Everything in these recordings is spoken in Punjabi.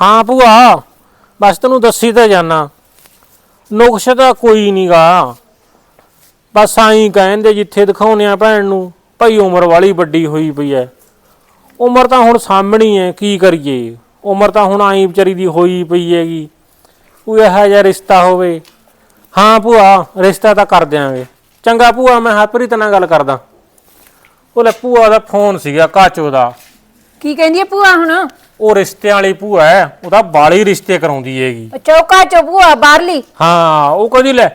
ਹਾਂ ਭੂਆ, ਬਸ ਤੈਨੂੰ ਦੱਸੀ ਤਾਂ ਜਾਨਾ। ਨੁਕਸ ਤਾਂ ਕੋਈ ਨਹੀਂਗਾ ਬਸ ਆਈ ਕਹਿੰਦੇ ਜਿੱਥੇ ਦਿਖਾਉਨੇ ਆ ਭੈਣ ਨੂੰ, ਭਾਈ ਉਮਰ ਵਾਲੀ ਵੱਡੀ ਹੋਈ ਪਈ ਐ। ਉਮਰ ਤਾਂ ਹੁਣ ਸਾਹਮਣੀ ਐ, ਕੀ ਕਰੀਏ? ਉਮਰ ਤਾਂ ਹੁਣ ਆਈ ਵਿਚਾਰੀ ਦੀ ਹੋਈ ਪਈ ਹੈਗੀ। ਉਹ ਇਹੋ ਜਿਹਾ ਰਿਸ਼ਤਾ ਹੋਵੇ। ਹਾਂ ਭੂਆ, ਰਿਸ਼ਤਾ ਤਾਂ ਕਰ ਦਿਆਂਗੇ। ਚੰਗਾ ਭੂਆ, ਮੈਂ ਹਰਪ੍ਰੀਤ ਨਾਲ ਗੱਲ ਕਰਦਾ। ਉਹ ਲੈ ਭੂਆ ਦਾ ਫੋਨ ਸੀਗਾ ਕਾਚੋ ਦਾ। ਕੀ ਕਹਿੰਦੀ ਹੈ ਭੂਆ ਹੁਣ? ਉਹ ਰਿਸ਼ਤੇ ਵਾਲੀ ਭੂਆ ਹੈ ਉਹਦਾ ਬਾਲੀ ਰਿਸ਼ਤੇ ਕਰਾਉਂਦੀ ਹੈਗੀ। ਚੌਕਾ ਚੋ ਭੂਆ ਬਾਹਰਲੀ? ਹਾਂ ਉਹ ਕਹਿੰਦੀ ਲੈ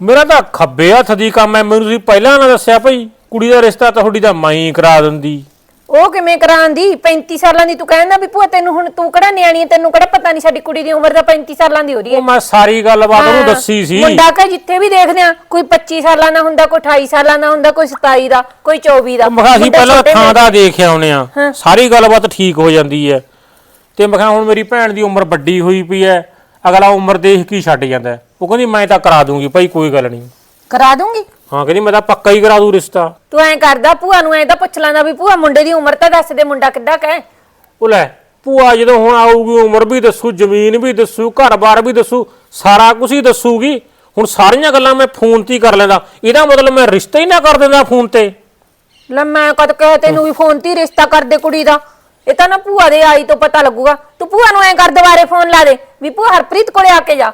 ਮੇਰਾ ਤਾਂ ਖੱਬੇ ਹੱਥ ਦੀ ਕੰਮ ਹੈ ਮੈਨੂੰ ਤੁਸੀਂ ਪਹਿਲਾਂ ਨਾ ਦੱਸਿਆ ਭਈ ਕੁੜੀ ਦਾ ਰਿਸ਼ਤਾ ਤੁਹਾਡੀ ਦਾ ਮੈਂ ਹੀ ਕਰਾ ਦਿੰਦੀ। ਉਹ ਕਿਵੇਂ ਕਰਾਂਦੀ? 35 ਸਾਲਾਂ ਦੀ ਤੂੰ ਕਹਿੰਦਾ ਵੀ ਭੂਆ ਤੈਨੂੰ ਹੁਣ ਤੂੰ ਕਿਹੜਾ ਨਿਆਣੀ ਹੈ? ਤੈਨੂੰ ਕਿਹੜਾ ਪਤਾ ਨਹੀਂ ਸਾਡੀ ਕੁੜੀ ਦੀ ਉਮਰ ਤਾਂ 35 ਸਾਲਾਂ ਦੀ ਹੋ ਰਹੀ ਹੈ। ਉਹ ਮੈਂ ਸਾਰੀ ਗੱਲਬਾਤ ਉਹਨੂੰ ਦੱਸੀ ਸੀ। ਮੁੰਡਾ ਕਿ ਜਿੱਥੇ ਵੀ ਦੇਖਦੇ ਆ ਕੋਈ 25 ਸਾਲਾਂ ਦਾ ਹੁੰਦਾ ਕੋਈ 28 ਸਾਲਾਂ ਦਾ ਹੁੰਦਾ ਕੋਈ 27 ਦਾ ਕੋਈ 24 ਦਾ। ਮੈਂ ਕਿਹਾ ਅਸੀਂ ਮੁੰਡੇ ਪਹਿਲਾਂ ਛੋਟੇ ਥਾਂ। ਦਾ ਦੇਖ ਆਉਨੇ ਆ। ਸਾਰੀ ਗੱਲਬਾਤ ਠੀਕ ਹੋ ਜਾਂਦੀ ਹੈ। ਤੇ ਮੈਂ ਕਿਹਾ ਹੁਣ ਮੇਰੀ ਭੈਣ ਦੀ ਉਮਰ ਵੱਡੀ ਹੋਈ ਪਈ ਹੈ ਅਗਲਾ ਉਮਰ ਦੇਖ ਕੇ ਹੀ ਛੱਡ ਜਾਂਦਾ ਹੈ। ਉਹ ਕਹਿੰਦੀ ਮੈਂ ਤਾਂ ਕਰਾ ਦੂੰਗੀ ਭਾਈ ਕੋਈ ਗੱਲ ਨਹੀਂ। ਕਰਾ ਦੂੰਗੀ? ਹਾਂ ਕਹਿੰਦੀ ਮੈਂ ਤਾਂ ਪੱਕਾ ਹੀ ਕਰਾ ਦੂੰ ਰਿਸ਼ਤਾ। ਤੂੰ ਐਂ ਕਰਦਾ ਭੂਆ ਨੂੰ ਐਂ ਤਾਂ ਪੁੱਛ ਲੈਂਦਾ ਵੀ ਭੂਆ ਮੁੰਡੇ ਦੀ ਉਮਰ ਤਾਂ ਦੱਸ ਦੇ ਮੁੰਡਾ ਕਿੱਦਾਂ ਕਹੇ? ਉਹ ਲੈ ਭੂਆ ਜਦੋਂ ਹੁਣ ਆਊਗੀ ਉਮਰ ਵੀ ਦੱਸੂ ਜ਼ਮੀਨ ਵੀ ਦੱਸੂ ਘਰ-ਬਾਰ ਵੀ ਦੱਸੂ ਸਾਰਾ ਕੁਝ ਹੀ ਦੱਸੂਗੀ। ਹੁਣ ਸਾਰੀਆਂ ਗੱਲਾਂ ਮੈਂ ਫੋਨ ਤੇ ਹੀ ਕਰ ਲੈਂਦਾ। ਇਹਦਾ ਮਤਲਬ ਮੈਂ ਰਿਸ਼ਤਾ ਹੀ ਨਾ ਕਰ ਦਿੰਦਾ ਫੋਨ ਤੇ। ਲੈ ਮੈਂ ਕਦ ਕਹੇ ਤੈਨੂੰ ਵੀ ਫੋਨ ਤੇ ਹੀ ਰਿਸ਼ਤਾ ਕਰ ਦੇ ਕੁੜੀ ਦਾ। ਇਹ ਤਾਂ ਨਾ ਭੂਆ ਦੇ ਆਈ ਤੋਂ ਪਤਾ ਲੱਗੂਗਾ। ਤੂੰ ਭੂਆ ਨੂੰ ਐਂ ਕਰ ਦੁਬਾਰੇ ਫੋਨ ਲਾ ਦੇ ਵੀ ਭੂਆ ਹਰਪ੍ਰੀਤ ਕੋਲੇ ਆ ਕੇ ਜਾ।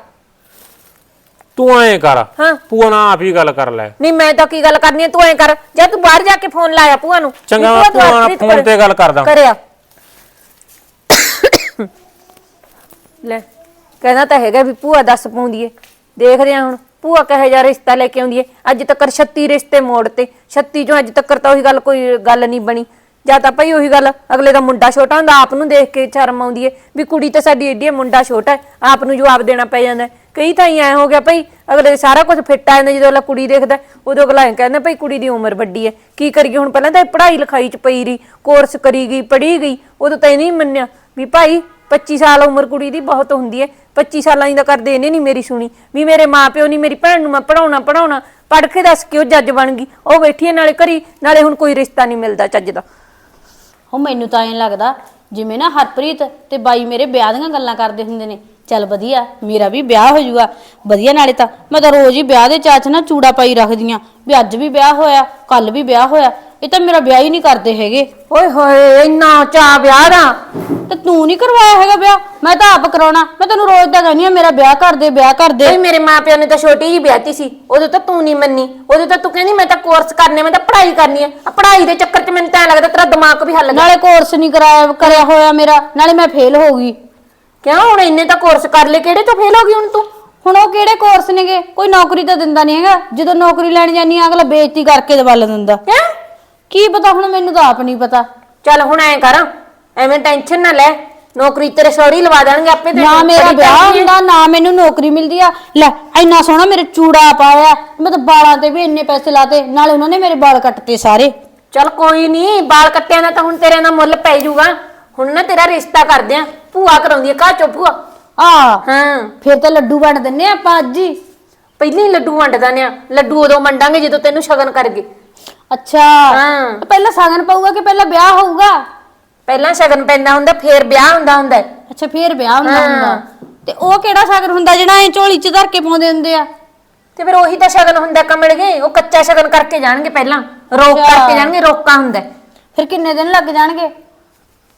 ਤੂੰ ਐਂ ਕਰ ਹਾਂ। ਭੂਆ ਨਾਲ ਆਪ ਹੀ ਗੱਲ ਕਰ ਲੈ। ਨਹੀਂ ਮੈਂ ਤਾਂ ਕੀ ਗੱਲ ਕਰਨੀ ਹੈ ਤੂੰ ਐਂ ਕਰ। ਜਾਂ ਤੂੰ ਬਾਹਰ ਜਾ ਕੇ ਫੋਨ ਲਾਇਆ ਭੂਆ ਨੂੰ। ਚੰਗਾ ਵੀ ਮੈਂ ਤੂੰ ਭੂਆ ਨਾਲ ਹਰਪ੍ਰੀਤ ਫੋਨ ਕੋਲੇ ਤੇ ਗੱਲ ਕਰਦਾ। ਕਰਿਆ। ਲੈ ਕਹਿੰਦਾ ਤਾਂ ਹੈਗਾ ਵੀ ਭੂਆ ਦੱਸ ਪਾਉਂਦੀ ਏ। ਦੇਖਦੇ ਆ ਹੁਣ ਭੂਆ ਕਹੇ ਜਾ ਰਿਸ਼ਤਾ ਲੈ ਕੇ ਆਉਂਦੀ ਏ। ਅੱਜ ਤੱਕ 36 ਰਿਸ਼ਤੇ ਮੋੜ ਤੇ 36 ਚੋਂ ਅੱਜ ਤੱਕ ਤਾਂ ਉਹੀ ਗੱਲ ਕੋਈ ਗੱਲ ਨਹੀਂ ਬਣੀ। ਜਾਂ ਤਾਂ ਭਾਈ ਉਹੀ ਗੱਲ ਅਗਲੇ ਦਾ ਮੁੰਡਾ ਛੋਟਾ ਹੁੰਦਾ ਆਪ ਨੂੰ ਦੇਖ ਕੇ ਸ਼ਰਮ ਆਉਂਦੀ ਏ ਵੀ ਕੁੜੀ ਤਾਂ ਸਾਡੀ ਏਡੀ ਏ, ਮੁੰਡਾ ਛੋਟਾ ਹੈ ਆਪ ਨੂੰ ਜਵਾਬ ਦੇਣਾ ਪੈ ਜਾਂਦਾ ਹੈ। ਕਈ ਤਾਂ ਐ ਹੋ ਗਿਆ ਭਾਈ ਅਗਲੇ ਦੇ ਸਾਰਾ ਕੁਝ ਫਿੱਟ ਆ ਜਾਂਦਾ ਜਦੋਂ ਅਗਲਾ ਕੁੜੀ ਦੇਖਦਾ ਹੈ, ਉਦੋਂ ਅਗਲਾ ਐਂ ਕਹਿੰਦਾ ਭਾਈ ਕੁੜੀ ਦੀ ਉਮਰ ਵੱਡੀ ਹੈ ਕੀ ਕਰੀਏ ਹੁਣ ਪਹਿਲਾਂ ਤਾਂ ਇਹ ਪੜ੍ਹਾਈ ਲਿਖਾਈ ਚ ਪਈ ਰਹੀ ਕੋਰਸ ਕਰੀ ਗਈ ਪੜ੍ਹੀ ਗਈ ਉਦੋਂ ਤਾਂ ਇਹ ਨਹੀਂ ਮੰਨਿਆ ਵੀ ਭਾਈ 25 ਸਾਲ ਉਮਰ ਕੁੜੀ ਦੀ ਬਹੁਤ ਹੁੰਦੀ ਹੈ 25 ਸਾਲਾਂ ਦੀ ਤਾਂ ਕਰਦੇ ਇਹਨੇ ਨਹੀਂ ਮੇਰੀ ਸੁਣੀ ਵੀ ਮੇਰੇ ਮਾਪਿਓ ਨਹੀਂ ਮੇਰੀ ਭੈਣ ਨੂੰ ਮੈਂ ਪੜਾਉਣਾ ਪੜਾਉਣਾ ਪੜ੍ਹ ਕੇ ਦੱਸ ਕਿ ਉਹ ਜੱਜ ਬਣ ਗਈ ਉਹ ਬੈਠੀ ਹੈ ਨਾਲੇ ਘਰੀ ਨਾਲੇ ਹੁਣ ਕੋਈ ਰਿਸ਼ਤਾ ਨਹੀਂ ਮਿਲਦਾ ਚੱਜ ਦਾ ਉਹ ਮੈਨੂੰ ਤਾਂ ਐਂ ਲੱਗਦਾ ਜਿਵੇਂ ਨਾ ਹਰਪ੍ਰੀਤ ਤੇ ਬਾਈ ਮੇਰੇ ਵਿਆਹ ਦੀਆਂ ਗੱਲਾਂ ਕਰਦੇ ਹੁੰਦੇ ਨੇ। ਚੱਲ ਵਧੀਆ ਮੇਰਾ ਵੀ ਵਿਆਹ ਹੋ ਜਾਊਗਾ। ਵਧੀਆ ਨਾਲੇ ਤਾਂ ਮੈਂ ਤਾਂ ਰੋਜ਼ ਹੀ ਵਿਆਹ ਦੇ ਚਾਚ ਨਾ ਚੂੜਾ ਪਾਈ ਰੱਖਦੀਆਂ ਵੀ ਅੱਜ ਵੀ ਵਿਆਹ ਹੋਇਆ ਕੱਲ ਵੀ ਵਿਆਹ ਹੋਇਆ ਇਹ ਤਾਂ ਮੇਰਾ ਵਿਆਹ ਹੀ ਨਹੀਂ ਕਰਦੇ ਹੈਗੇ। ਓਏ ਹੋਏ ਇੰਨਾ ਚਾਹ ਵਿਆਹ ਦਾ। ਤੇ ਤੂੰ ਨਹੀਂ ਕਰਵਾਇਆ ਹੈਗਾ ਵਿਆਹ? ਮੈਂ ਤਾਂ ਆਪ ਕਰਾਉਣਾ। ਮੈਂ ਤੈਨੂੰ ਰੋਜ਼ ਦਾ ਕਹਿੰਦੀ ਆ ਮੇਰਾ ਵਿਆਹ ਕਰ ਦੇ ਵਿਆਹ ਕਰ ਦੇ। ਓਏ ਮੇਰੇ ਮਾਪਿਆਂ ਨੇ ਤਾਂ ਛੋਟੀ ਜੀ ਵਿਆਹਤੀ ਸੀ। ਉਦੋਂ ਤਾਂ ਤੂੰ ਨਹੀਂ ਮੰਨੀ। ਉਦੋਂ ਤਾਂ ਤੂੰ ਕਹਿੰਦੀ ਮੈਂ ਤਾਂ ਕੋਰਸ ਕਰਨੇ ਮੈਂ ਤਾਂ ਪੜ੍ਹਾਈ ਕਰਨੀ ਹੈ ਆ ਪੜ੍ਹਾਈ ਦੇ ਚੱਕਰ 'ਚ ਮੈਨੂੰ ਤਾਂ ਐਂ ਲੱਗਦਾ ਤੇਰਾ ਦਿਮਾਗ ਵੀ ਹੱਲ ਗਿਆ। ਨਾਲੇ ਕੋਰਸ ਨਹੀਂ ਕਰਾਇਆ ਕਰਿਆ ਹੋਇਆ ਮੇਰਾ। ਨਾਲੇ ਮੈਂ ਫੇਲ ਹੋ ਗਈ। ਕਿਉਂ ਹੁਣ ਇੰਨੇ ਤਾਂ ਕੋਰਸ ਕਰ ਲਏ? ਕਿਹੜੇ ਤੋਂ ਫੇਲ ਹੋ ਗਈ ਹੁਣ ਤੂੰ? ਹੁਣ ਉਹ ਕਿਹੜੇ ਕੋਰਸ ਨੇਗੇ? ਕੋਈ ਨੌਕਰੀ ਤਾਂ ਦਿੰਦਾ ਨਹੀਂ ਹੈਗਾ। ਜਦੋਂ ਨੌਕਰੀ ਲੈਣ ਜਾਨੀ ਆ ਅਗਲਾ ਬੇਇੱਜ਼ਤੀ ਕਰਕੇ ਦਵਲ ਦਿੰਦਾ। ਕਿਉਂ ਕੀ ਪਤਾ ਹੁਣ ਮੈਨੂੰ ਤਾਂ ਆਪ ਨਹੀਂ ਪਤਾ। ਚੱਲ ਹੁਣ ਐਂ ਕਰ ਐਵੇਂ ਟੈਨਸ਼ਨ ਨਾ ਲੈ। ਨੌਕਰੀ ਤੇਰੇ ਸੌਰੀ ਲਵਾ ਦੇਣਗੇ ਆਪੇ ਤੇ ਨਾ ਮੇਰਾ ਵਿਆਹ ਹੁੰਦਾ ਨਾ ਮੈਨੂੰ ਨੌਕਰੀ ਮਿਲਦੀ ਆ। ਲੈ ਇੰਨਾ ਸੋਹਣਾ ਮੇਰੇ ਚੂੜਾ ਪਾਇਆ। ਮੈਂ ਤਾਂ ਵਾਲਾਂ ਤੇ ਵੀ ਇੰਨੇ ਪੈਸੇ ਲਾਤੇ। ਨਾਲੇ ਉਹਨਾਂ ਨੇ ਮੇਰੇ ਵਾਲ ਕੱਟਤੇ ਸਾਰੇ। ਚੱਲ ਕੋਈ ਨਹੀਂ ਬਾਲ ਕੱਟਿਆਂ ਦਾ ਤਾਂ ਹੁਣ ਤੇਰੇ ਨਾਲ ਮੁੱਲ ਪੈ ਜਾਊਗਾ। ਹੁਣ ਨਾ ਤੇਰਾ ਰਿਸ਼ਤਾ ਕਰਦੇ ਆ ਭੂਆ ਕਰਾਉਂਦੀ ਆ ਘਰ ਚੋਂ ਭੂਆ। ਆ ਹਾਂ। ਫਿਰ ਤਾਂ ਲੱਡੂ ਵੰਡ ਦਿੰਨੇ ਆ ਆਪਾਂ ਅੱਜ ਹੀ। ਪਹਿਲਾਂ ਹੀ ਲੱਡੂ ਵੰਡ ਦਾਨੇ ਆ। ਲੱਡੂ ਉਦੋਂ ਵੰਡਾਂਗੇ ਜਦੋਂ ਤੈਨੂੰ ਸ਼ਗਨ ਕਰਗੇ। ਅੱਛਾ। ਹਾਂ। ਪਹਿਲਾਂ ਸਾਗਨ ਪਊਗਾ ਕਿ ਪਹਿਲਾਂ ਵਿਆਹ ਹੋਊਗਾ? ਪਹਿਲਾਂ ਸ਼ਗਨ ਪੈਂਦਾ ਹੁੰਦਾ ਫੇਰ ਵਿਆਹ ਹੁੰਦਾ ਹੁੰਦਾ। ਹੈ। ਅੱਛਾ ਫੇਰ ਵਿਆਹ ਹੁੰਦਾ ਹਾਂ। ਹੁੰਦਾ। ਤੇ ਉਹ ਕਿਹੜਾ ਸਾਗਨ ਹੁੰਦਾ ਜਿਹੜਾ ਐ ਝੋਲੀ 'ਚ ਧਰ ਕੇ ਪਾਉਂਦੇ ਹੁੰਦੇ ਆ? ਤੇ ਫਿਰ ਉਹੀ ਤਾਂ ਸ਼ਗਨ ਹੁੰਦਾ ਕਮਲ ਗਏ ਉਹ ਕੱਚਾ ਸ਼ਗਨ ਕਰਕੇ ਜਾਣਗੇ ਪਹਿਲਾਂ। ਰੋਕ ਅੱਛਾ। ਕਰਕੇ ਜਾਣਗੇ ਰੋਕਾ ਹੁੰਦਾ। ਹੈ। ਫਿਰ ਕਿੰਨੇ ਦਿਨ ਲੱਗ ਜਾਣਗੇ?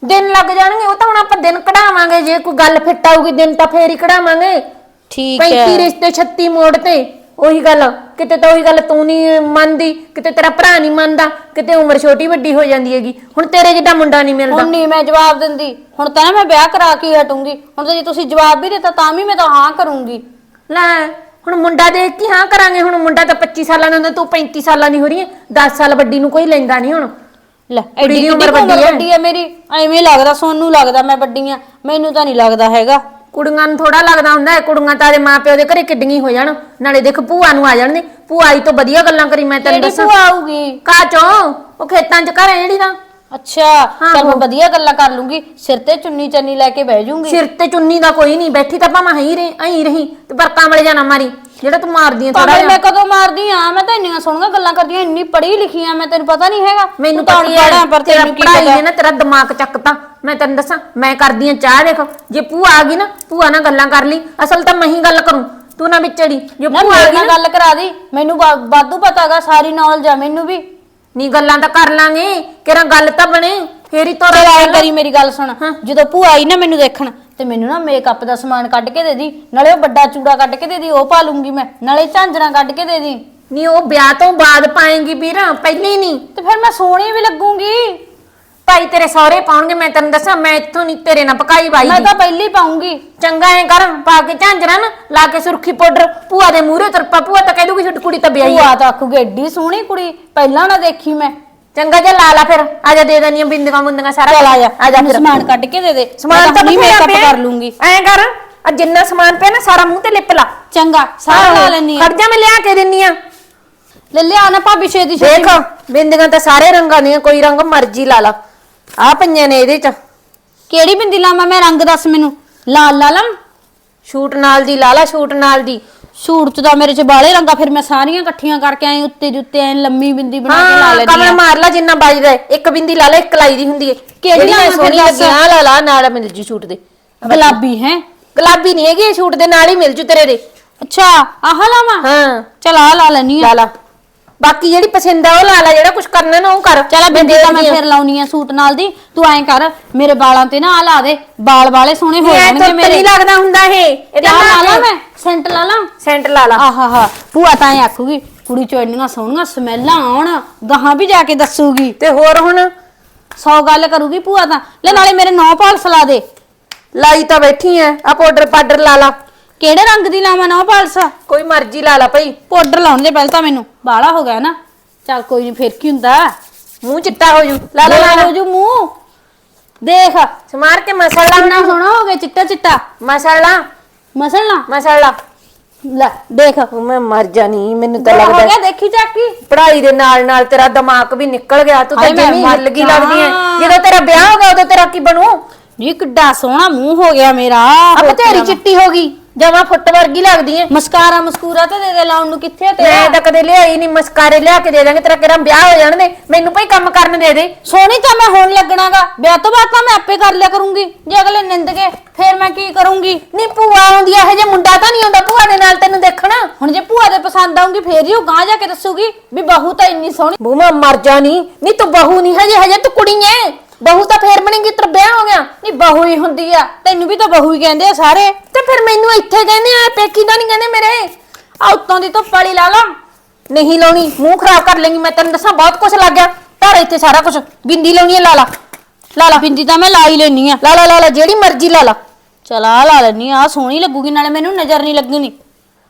ਦਿਨ ਲੱਗ ਜਾਣਗੇ ਉਹ ਤਾਂ ਹੁਣ ਆਪਾਂ ਦਿਨ ਕਢਾਵਾਂਗੇ ਜੇ ਕੋਈ ਗੱਲ ਫਿੱਟ ਆਊਗੀ ਦਿਨ ਤਾਂ ਫੇਰ ਹੀ ਕਢਾਵਾਂਗੇ। ਠੀਕ 35 ਹੈ। ਰਿਸ਼ਤੇ 36 ਮੋੜ ਤੇ? ਉਹੀ ਗੱਲ ਕਿਤੇ ਤਾਂ ਉਹੀ ਗੱਲ ਤੂੰ ਨਹੀਂ ਮੰਨਦੀ ਕਿਤੇ ਤੇਰਾ ਭਰਾ ਨਹੀਂ ਮੰਨਦਾ ਕਿਤੇ ਉਮਰ ਛੋਟੀ ਵੱਡੀ ਹੋ ਜਾਂਦੀ ਹੈਗੀ। ਹੁਣ ਤੇਰੇ ਜਿੱਡਾ ਮੁੰਡਾ ਨਹੀਂ ਮਿਲਦਾ। ਹੁਣ ਨਹੀਂ ਮੈਂ ਜਵਾਬ ਦਿੰਦੀ। ਹੁਣ ਤਾਂ ਨਾ ਮੈਂ ਵਿਆਹ ਕਰਾ ਕੇ ਹਟੂੰਗੀ। ਹੁਣ ਤਾਂ ਜੇ ਤੁਸੀਂ ਜਵਾਬ ਵੀ ਦਿੱਤਾ ਤਾਂ ਵੀ ਮੈਂ ਤਾਂ ਹਾਂ ਕਰੂੰਗੀ। ਲੈ ਹੁਣ ਮੁੰਡਾ ਦੇਖ ਕੇ ਹਾਂ ਕਰਾਂਗੇ। ਹੁਣ ਮੁੰਡਾ ਤਾਂ 25 ਸਾਲਾਂ ਦਾ ਹੁੰਦਾ ਤੂੰ 35 ਸਾਲਾਂ ਦੀ ਹੋ ਰਹੀ ਹੈ। 10 ਸਾਲ ਵੱਡੀ ਨੂੰ ਕੋਈ ਲੈਂਦਾ ਨਹੀਂ ਹੁਣ। ਲੈ ਕੁੜੀ ਦੀ ਉਮਰ ਵੱਡੀ ਹੈ। ਵੱਡੀ ਹੈ ਮੇਰੀ? ਐਵੇਂ ਲੱਗਦਾ ਸੋਨੂੰ ਲੱਗਦਾ ਮੈਂ ਵੱਡੀ ਆ ਮੈਨੂੰ ਤਾਂ ਨਹੀਂ ਲੱਗਦਾ ਹੈਗਾ। ਕੁੜੀਆਂ ਨੂੰ ਥੋੜਾ ਲੱਗਦਾ ਹੁੰਦਾ ਹੈ ਕੁੜੀਆਂ ਤਾਂ ਦੇ ਮਾਪਿਓ ਦੇ ਘਰੇ ਕਿੱਡੀਆਂ ਹੋ ਜਾਣ। ਨਾਲੇ ਦੇਖ ਭੂਆ ਨੂੰ ਆ ਜਾਣ ਦੇ। ਭੂਆ ਆਈ ਤੋਂ ਵਧੀਆ ਗੱਲਾਂ ਕਰੀ ਮੈਂ ਤੈਨੂੰ ਕਿਹੜੀ ਦੱਸਾਂ। ਭੂਆ ਆਊਗੀ? ਕਾਚੋਂ ਉਹ ਖੇਤਾਂ 'ਚ ਘਰ ਹੈ ਜਿਹੜੀ ਦਾ ਅੱਛਾ ਚਲ ਮੈਂ ਵਧੀਆ ਗੱਲਾਂ ਕਰ ਲੂੰਗੀ। ਸਿਰ ਤੇ ਚੁੰਨੀ ਚੰਨੀ ਲੈ ਕੇ ਬਹਿ ਜਾਊਂਗੀ ਸਿਰ ਤੇ ਚੁੰਨੀ ਦਾ ਕੋਈ ਨਹੀਂ ਬੈਠੀ ਤਾਂ ਭਾਵੇਂ ਹਈ ਰਹੀ ਅਹੀਂ ਰਹੀ ਤੇ ਪਰ ਕਾਮਲੇ ਜਾਣਾ ਮਾਰੀ ਜਿਹੜਾ ਤੂੰ ਮਾਰਦੀ ਆ ਥੋੜਾ ਜਿਹਾ ਮੈਂ ਕਦੋਂ ਮਾਰਦੀ ਆ ਮੈਂ ਤਾਂ ਇੰਨੀਆਂ ਸੋਹਣੀਆਂ ਗੱਲਾਂ ਕਰਦੀ ਆ ਇੰਨੀ ਪੜ੍ਹੀ ਲਿਖੀ ਆ ਮੈਂ ਤੈਨੂੰ ਪਤਾ ਨਹੀਂ ਹੈਗਾ। ਮੈਨੂੰ ਤੂੰ ਤਾਂ ਆ, ਪਰ ਤੇਰਾ ਤੈਨੂੰ ਕੀ ਪਤਾ। ਨੇ ਨਾ ਤੇਰਾ ਦਿਮਾਗ ਚੱਕਤਾ ਮੈਂ ਤੈਨੂੰ ਦੱਸਾਂ ਮੈਂ ਕਰਦੀ ਆ ਚਾਹ ਦੇਖ ਜੇ ਭੂਆ ਆ ਗਈ ਨਾ ਭੂਆ ਨਾਲ ਗੱਲਾਂ ਕਰ ਲਈ। ਅਸਲ ਤਾਂ ਮੈਂ ਹੀ ਗੱਲ ਕਰੂੰ ਤੂੰ ਨਾ ਵਿਚੜੀ। ਜੇ ਨਾ ਭੂਆ ਆ ਗਈ ਨਾ ਗੱਲ ਕਰਾ ਦੀ ਮੈਨੂੰ ਵਾਧੂ ਪਤਾਗਾ ਸਾਰੀ ਨੌਲੇਜ ਆ ਮੈਨੂੰ ਵੀ। ਨੀ ਗੱਲਾਂ ਤਾਂ ਕਰ ਲਾਂਗੇ ਕਿਹੜਾ ਗੱਲ ਤਾਂ ਬਣੇ ਫੇਰ ਹੀ ਤੋਰਾ ਚਲ ਆਏ। ਕਰੀ ਮੇਰੀ ਗੱਲ ਸੁਣ ਜਦੋਂ ਭੂਆ ਆਈ ਨਾ ਮੈਨੂੰ ਦੇਖਣ ਤੇ ਮੈਨੂੰ ਨਾ ਮੇਕਅਪ ਦਾ ਸਮਾਨ ਕੱਢ ਕੇ ਦੇ ਦੀ ਨਾਲੇ ਉਹ ਵੱਡਾ ਚੂੜਾ ਕੱਢ ਕੇ ਦੇ ਦੀ ਉਹ ਪਾ ਲੂੰਗੀ ਮੈਂ ਨਾਲੇ ਝਾਂਜਰਾਂ ਕੱਢ ਕੇ ਦੇ ਦੀ। ਨੀ ਉਹ ਵਿਆਹ ਤੋਂ ਬਾਅਦ ਪਾਏਗੀ ਵੀਰ ਪਹਿਲੇ ਨਹੀਂ ਤੇ ਫਿਰ ਮੈਂ ਸੋਹਣੀ ਵੀ ਲੱਗੂੰਗੀ। ਭਾਈ ਤੇਰੇ ਸਹੁਰੇ ਪਾਉਣਗੇ ਮੈਂ ਤੈਨੂੰ ਦੱਸਾਂ ਮੈਂ ਇੱਥੋਂ ਨਹੀਂ ਤੇਰੇ ਨਾਲ ਪਕਾਈ ਬਾਈ ਮੈਂ ਤਾਂ ਪਹਿਲੀ ਪਾਉਂਗੀ। ਚੰਗਾ ਐ ਕਰ ਪਾ ਕੇ ਝਾਂਜਰਾਂ ਨਾ ਲਾ ਕੇ ਸੁਰਖੀ ਪਾਊਡਰ ਭੂਆ ਦੇ ਮੂਹਰੇ ਤਰਪਾ ਭੂਆ ਤਾਂ ਕਹਿ ਦੂਗੀ ਛੋਟੀ ਕੁੜੀ ਤਾਂ ਵਿਆਹੀ ਆ। ਭੂਆ ਤਾਂ ਆਖੂਗੀ ਏਡੀ ਸੋਹਣੀ ਕੁੜੀ ਪਹਿਲਾਂ ਨਾ ਦੇਖੀ ਮੈਂ। ਚੰਗਾ ਜੇ ਲਾ ਲਾ ਫਿਰ ਆ ਜਾ ਦੇ ਦਨੀਆਂ ਬਿੰਦੀਆਂ ਮੁੰਦੀਆਂ ਸਾਰਾ ਚਲ ਆ ਜਾ ਆ ਜਾ ਫਿਰ। ਸਮਾਨ ਕੱਢ ਕੇ ਦੇ ਦੇ। ਸਮਾਨ ਤਾਂ ਨਹੀਂ ਬਥੇਰਾ ਮੇਕਅਪ। ਕਰ ਲੂੰਗੀ। ਐਂ ਕਰ ਆ ਜਿੰਨਾ ਸਮਾਨ ਪਿਆ ਨਾ ਸਾਰਾ ਮੂੰਹ ਤੇ ਲਿਪ ਲਾ। ਚੰਗਾ ਸਾਰਾ ਲਾ ਲੈਣੀ ਆ। ਖੜ ਜਾ ਮੈਂ ਲਿਆ ਕੇ ਦਿੰਨੀ ਆ। ਲੈ ਲਿਆ ਨਾ ਭਾਬੀ ਛੇਤੀ ਛੇਤੀ ਦੇਖ ਬਿੰਦੀਆਂ ਤਾਂ ਸਾਰੇ ਰੰਗਾਂ ਦੀਆਂ ਕੋਈ ਰੰਗ ਮਰਜ਼ੀ ਲਾ ਲਾ। ਆ ਪਈਆਂ ਨੇ ਇਹਦੇ ਚ। ਕਿਹੜੀ ਬਿੰਦੀ ਲਾਵਾਂ ਮੈਂ? ਰੰਗ ਦੱਸ ਮੈਨੂੰ। ਲਾਲ ਲਾਲਮ? ਸ਼ੂਟ ਨਾਲ ਦੀ ਲਾ ਲਾ ਸ਼ੂਟ ਨਾਲ ਦੀ। ਸੂਟ ਚ ਤਾਂ ਮੇਰੇ ਚ ਬਾਲੇ ਰੰਗਾ ਫਿਰ ਮੈਂ ਸਾਰੀਆਂ ਇਕੱਠੀਆਂ ਕਰਕੇ ਐ ਉੱਤੇ ਦੇ ਉੱਤੇ ਐ ਲੰਮੀ ਬਿੰਦੀ ਬਣਾ ਕੇ ਲਾ ਹਾਂ ਲੈਣੀ ਕਮਲ ਮਾਰ ਲਾ ਜਿੰਨਾ ਵੱਜਦਾ ਹੈ। ਇੱਕ ਬਿੰਦੀ ਲਾ ਲੈ ਇੱਕ ਲਾਈ ਦੀ ਹੁੰਦੀ ਹੈ। ਕਿਹੜੀ ਜਿਹੜੀ ਲਾਵਾਂ ਸੋਹਣੀ ਫਿਰ ਲੱਗੀ ਆ ਲਾ ਲਾ ਨਾਲ ਮਿਲ ਜੂ ਸ਼ੂਟ ਦੇ। ਗੁਲਾਬੀ ਹੈ? ਗੁਲਾਬੀ ਨਹੀਂ ਹੈਗੀ ਇਹ ਸ਼ੂਟ ਦੇ ਨਾਲ ਹੀ ਮਿਲ ਜੂ ਤੇਰੇ ਦੇ। ਅੱਛਾ ਆਹ ਲਾਵਾਂ? ਹਾਂ। ਚਲ ਆ ਲਾ ਲੈਣੀ ਲਾ ਆ ਲਾ। ਬਾਕੀ ਜਿਹੜੀ ਪਸੰਦ ਆ ਉਹ ਲਾ ਲੈ ਜਿਹੜਾ ਕੁਝ ਕਰਨਾ ਨਾ ਉਹ ਕਰ। ਚਲ ਬਿੰਦੀ ਤਾਂ ਮੈਂ ਫਿਰ ਲਾਉਣੀ ਆ ਸੂਟ ਨਾਲ ਦੀ। ਤੂੰ ਐਂ ਕਰ ਮੇਰੇ ਵਾਲਾਂ ਤੇ ਨਾ ਆ ਲਾ ਦੇ ਵਾਲ ਵਾਲੇ ਸੋਹਣੇ ਹੋ ਜਾਣਗੇ ਮੇਰੇ। ਨਹੀਂ ਲੱਗਦਾ ਹੁੰਦਾ ਇਹ। ਇਹਦਾ ਲਾ ਲਾ ਮੈਂ ਸੈਂਟ ਲਾ ਲਾ। ਸੈਂਟ ਲਾ ਲਾ। ਆਹਾ ਹਾ ਭੂਆ ਤਾਂ ਐ ਆਖੂਗੀ ਕੁੜੀ ਚੋਂ ਇੰਨੀਆਂ ਸੋਹਣੀਆਂ ਸਮੈਲਾਂ ਆਉਣ ਗਾਹਾਂ ਵੀ ਜਾ ਕੇ ਦੱਸੂਗੀ। ਤੇ ਹੋਰ ਹੁਣ? ਸੌ ਗੱਲ ਕਰੂਗੀ ਭੂਆ ਤਾਂ। ਲੈ ਨਾਲੇ ਮੇਰੇ ਨੌ ਪਾਲਸ ਲਾ ਦੇ। ਲਾਈ ਤਾਂ ਬੈਠੀ ਐ ਆ ਪਾਊਡਰ ਪਾਡਰ ਲਾ ਲਾ। ਕਿਹੜੇ ਰੰਗ ਦੀ ਲਾਵਾਂ ਨੌ ਪਾਲਸ? ਕੋਈ ਮਰਜ਼ੀ ਲਾ ਲਾ ਭਈ। ਪਾਊਡਰ ਲਾਉਣ ਦੇ ਪਹਿਲਾਂ ਤਾਂ ਮੈਨੂੰ। ਬਾਲਾ ਹੋ ਗਿਆ ਨਾ। ਚੱਲ ਕੋਈ ਨਹੀਂ ਫੇਰ ਕੀ ਹੁੰਦਾ? ਮੂੰਹ ਚਿੱਟਾ ਹੋ ਜੂ। ਲਾ ਲਾ ਲਾ ਹੋ ਜੂ ਮੂੰਹ। ਦੇਖ। ਸਮਾਰ ਕੇ ਮਸਾਲਾ ਕਿੰਨਾ ਸੋਹਣਾ ਹੋ ਗਿਆ ਚਿੱਟਾ ਚਿੱਟਾ। ਮਸਾਲਾ ਮਸਲਣਾ? ਮਸਾਲਾ ਲੈ ਦੇਖ। ਮੈਂ ਮਰ ਜਾਣੀ ਮੈਨੂੰ ਤਾਂ ਹੋ ਲੱਗਦਾ ਗਿਆ ਦੇਖੀ ਚੱਕੀ। ਪੜ੍ਹਾਈ ਦੇ ਨਾਲ ਨਾਲ ਤੇਰਾ ਦਿਮਾਗ ਵੀ ਨਿਕਲ ਗਿਆ। ਤੂੰ ਤਾਂ ਜਮੀ ਮਰ ਜਾ। ਲੱਗਦੀ ਐ। ਜਦੋਂ ਤੇਰਾ ਵਿਆਹ ਹੋ ਗਿਆ ਉਦੋਂ ਤੇਰਾ ਕੀ ਬਣੂ? ਨੀ ਕਿੱਡਾ ਸੋਹਣਾ ਮੂੰਹ ਹੋ ਗਿਆ ਮੇਰਾ। ਆ ਬਥੇਰੀ ਚਿੱਟੀ ਹੋ ਗਈ। ਜਮਾ ਫੁੱਟ ਵਰਗੀ ਲੱਗਦੀ ਐ ਮਸਕਾਰਾ ਮਸਕੂਰਾ ਤੇ ਦੇ ਦੇ ਲਾਉਣ ਨੂੰ ਕਿੱਥੇ ਆ ਮੈਂ ਤੇਰਾ ਤਾਂ ਕਦੇ ਲਿਆਈ ਨਹੀਂ ਮਸਕਾਰੇ ਲਿਆ ਕੇ ਦੇ ਦਾਂਗੇ ਤੇਰਾ ਕਿਹੜਾ ਵਿਆਹ ਹੋ ਜਾਣ ਦੇ ਮੈਨੂੰ ਭਈ ਕੰਮ ਕਰਨ ਦੇ ਦੇ। ਸੋਹਣੀ ਤਾਂ ਮੈਂ ਹੁਣ ਲੱਗਣਾਗਾ। ਵਿਆਹ ਤੋਂ ਬਾਅਦ ਤਾਂ ਮੈਂ ਆਪੇ ਕਰ ਲਿਆ ਕਰੂੰਗੀ। ਜੇ ਅਗਲੇ ਨਿੰਦ ਗਏ ਫੇਰ ਮੈਂ ਕੀ ਕਰੂੰਗੀ? ਨਹੀਂ ਭੂਆ ਆਉਂਦੀ ਐ ਇਹ ਜੇ ਮੁੰਡਾ ਤਾਂ ਨਹੀਂ ਆਉਂਦਾ ਭੂਆ ਦੇ ਨਾਲ ਤੈਨੂੰ ਦੇਖਣਾ। ਹੁਣ ਜੇ ਭੂਆ ਦੇ ਪਸੰਦ ਆਉਂਗੀ ਫੇਰ ਹੀ ਉਹ ਗਾਂ ਜਾ ਕੇ ਦੱਸੂਗੀ ਵੀ ਬਹੂ ਤਾਂ ਇੰਨੀ ਸੋਹਣੀ। ਬੂਮਾ ਮਰ ਜਾਣੀ ਨਹੀਂ ਤੂੰ ਬਹੂ ਨਹੀਂ ਹਜੇ ਹਜੇ ਤੂੰ ਕੁੜੀ ਐ ਬਹੂ ਤਾਂ ਫੇਰ ਬਣੇਗੀ ਤੇਰਾ ਵਿਆਹ ਹੋ ਗਿਆ? ਨਹੀਂ ਬਹੂ ਹੀ ਹੁੰਦੀ ਆ। ਤੈਨੂੰ ਵੀ ਤਾਂ ਬਹੂ ਹੀ ਕਹਿੰਦੇ ਆ ਸਾਰੇ। ਤੇ ਫਿਰ ਮੈਨੂੰ ਇੱਥੇ ਕਹਿੰਦੇ ਆ ਪੇਕੀ ਦਾ ਨਹੀਂ ਕਹਿੰਦੇ ਮੇਰੇ? ਆ ਉੱਤੋਂ ਦੀ ਧੁੱਪ ਵਾਲੀ ਲਾ ਲਾ। ਨਹੀਂ ਲਾਉਣੀ ਮੂੰਹ ਖਰਾਬ ਕਰ ਲੇਂਗੀ ਮੈਂ ਤੈਨੂੰ ਦੱਸਾਂ ਬਹੁਤ ਕੁਝ ਲੱਗ ਗਿਆ। ਧਰ ਇੱਥੇ ਸਾਰਾ ਕੁਝ ਬਿੰਦੀ ਲਾਉਣੀ ਐ ਲਾ ਲਾ। ਲਾ ਲਾ। ਬਿੰਦੀ ਤਾਂ ਮੈਂ ਲਾ ਹੀ ਲੈਣੀ ਆ। ਲਾ ਲਾ ਲਾ ਲਾ ਜਿਹੜੀ ਮਰਜ਼ੀ ਲਾ ਲਾ। ਚਲ ਆ ਲਾ ਲੈਣੀ ਆ ਸੋਹਣੀ ਲੱਗੂਗੀ ਨਾਲੇ ਮੈਨੂੰ ਨਜ਼ਰ ਨਹੀਂ ਲੱਗਣੀ।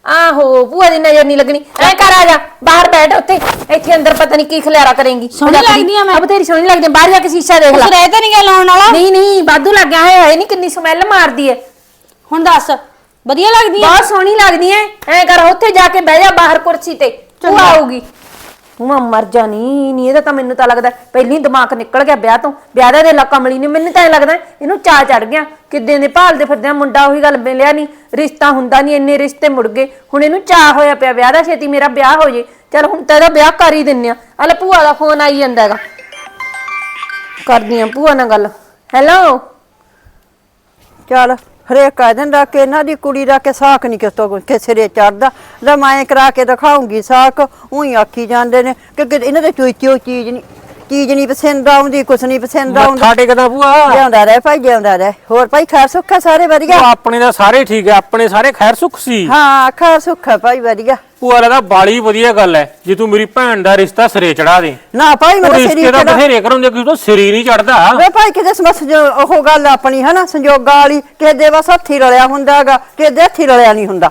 ਆਹੋ ਭੂਆ ਦੀ ਨਜ਼ਰ ਨਹੀਂ ਲੱਗਣੀ। ਐ ਕਰ ਆ ਜਾ ਬਾਹਰ ਬੈਠ ਉੱਥੇ। ਇੱਥੇ ਅੰਦਰ ਪਤਾ ਨਹੀਂ ਕੀ ਖਲਿਆਰਾ ਕਰੇਂਗੀ। ਸੋਹਣੀ ਲੱਗਦੀ ਆ ਮੈਂ। ਅਬ ਤੇਰੀ ਸੋਹਣੀ ਲੱਗਦੀ ਆ, ਬਾਹਰ ਜਾ ਕੇ ਸ਼ੀਸ਼ਾ ਦੇਖ ਲੈ। ਉਸ ਰਹਿ ਤਾਂ ਨਹੀਂ ਗਿਆ ਲਾਉਣ ਵਾਲਾ? ਨਹੀਂ ਨਹੀਂ ਵਾਧੂ ਲੱਗਿਆ ਹੈ ਹੈ ਨਹੀਂ ਕਿੰਨੀ ਸਮੈਲ ਮਾਰਦੀ ਐ। ਹੁਣ ਦੱਸ ਵਧੀਆ ਲੱਗਦੀ ਆ ਬਹੁਤ ਸੋਹਣੀ ਲੱਗਦੀ ਐ। ਐ ਕਰ ਉੱਥੇ ਜਾ ਕੇ ਬਹਿ ਜਾ ਬਾਹਰ ਕੁਰਸੀ ਤੇ। ਭੂਆ ਆਊਗੀ। ਮੈਂ ਮਰ ਜਾਣੀ ਨਹੀਂ ਇਹਦਾ ਤਾਂ ਮੈਨੂੰ ਤਾਂ ਲੱਗਦਾ ਪਹਿਲੀ ਦਿਮਾਗ ਨਿਕਲ ਗਿਆ ਵਿਆਹ ਤੋਂ। ਵਿਆਹ ਦਾ ਦੇ ਕਮਲੀ ਨੇ, ਮੈਨੂੰ ਤਾਂ ਐ ਲੱਗਦਾ ਇਹਨੂੰ ਚਾਹ ਚੜ ਗਿਆ, ਕਿੱਦਾਂ ਦੇ ਭਾਲਦੇ ਫਿਰਦੇ ਆ, ਮੁੰਡਾ ਉਹੀ ਗੱਲ ਮਿਲਿਆ ਨਹੀਂ ਰਿਸ਼ਤਾ ਹੁੰਦਾ ਨਹੀਂ ਇੰਨੇ ਰਿਸ਼ਤੇ ਮੁੜ ਗਏ। ਹੁਣ ਇਹਨੂੰ ਚਾ ਹੋਇਆ ਪਿਆ ਵਿਆਹ ਦਾ, ਛੇਤੀ ਮੇਰਾ ਵਿਆਹ ਹੋ ਜੇ। ਚਲ ਹੁਣ ਤਾਂ ਇਹਦਾ ਵਿਆਹ ਕਰ ਹੀ ਦਿੰਨੇ ਆ। ਹਲੇ ਭੂਆ ਦਾ ਫੋਨ ਆਈ ਜਾਂਦਾ ਹੈਗਾ। ਕਰਦੀ ਆ ਭੂਆ ਨਾਲ ਗੱਲ। ਹੈਲੋ ਚੱਲ। ਹਰੇਕ ਕਹਿ ਦਿੰਦਾ ਕਿ ਇਹਨਾਂ ਦੀ ਕੁੜੀ ਦਾ ਕਿ ਸਾਖ ਨਹੀਂ ਕਿਸ ਤੋਂ ਕਿਸੇ ਦੇ ਚੜਦਾ। ਲੈ ਮੈਂ ਕਰਾ ਕੇ ਦਿਖਾਉਂਗੀ ਸਾਖ ਉਹੀ ਆਖੀ ਜਾਂਦੇ ਨੇ ਕਿ ਕਿ ਇਹਨਾਂ ਦੇ ਚੋਈ ਚੋ ਚੀਜ਼ ਨਹੀਂ ਚੀਜ਼ ਨਹੀਂ ਪਸੰਦ ਆਉਂਦੀ ਕੁਛ ਨਹੀਂ ਪਸੰਦ ਆਉਂਦਾ। ਮੱਥਾ ਟੇਕਦਾ ਭੂਆ। ਜਿਉਂਦਾ ਰਹਿ ਭਾਈ ਜਿਉਂਦਾ ਰਹਿ। ਹੋਰ ਭਾਈ ਖੈਰ ਸੁੱਖਾ ਸਾਰੇ ਵਧੀਆ? ਉਹ ਆਪਣੇ ਦਾ ਸਾਰੇ ਠੀਕ ਹੈ ਆਪਣੇ ਸਾਰੇ ਖੈਰ ਸੁਖ ਸੀ। ਹਾਂ ਖੈਰ ਸੁੱਖਾ ਭਾਈ ਵਧੀਆ। ਭੂਆ ਦਾ ਬਾਲੀ ਵਧੀਆ ਗੱਲ ਹੈ ਜੇ ਤੂੰ ਮੇਰੀ ਭੈਣ ਦਾ ਰਿਸ਼ਤਾ ਸਿਰੇ ਚੜਾ ਦੇ। ਨਾ ਭਾਈ ਮੇਰਾ ਰਿਸ਼ਤੇ ਸਰੀਰ ਤਾਂ ਕਿਹੜਾ ਬਥੇਰੇ ਕਰਾਉਂਦੇ ਕਿ ਤੂੰ ਸਿਰ ਨਹੀਂ ਚੜਦਾ ਵੇ ਭਾਈ ਕਿਤੇ ਸਮਸ ਉਹ ਗੱਲ ਆਪਣੀ ਹੈ ਨਾ ਸੰਜੋਗਾਂ ਵਾਲੀ ਕਿਸੇ ਦੇ ਬਸ ਹੱਥੀ ਰਲਿਆ ਹੁੰਦਾ ਹੈਗਾ ਕਿਸੇ ਦੇ ਹੱਥੀ ਰਲਿਆ ਨਹੀਂ ਹੁੰਦਾ।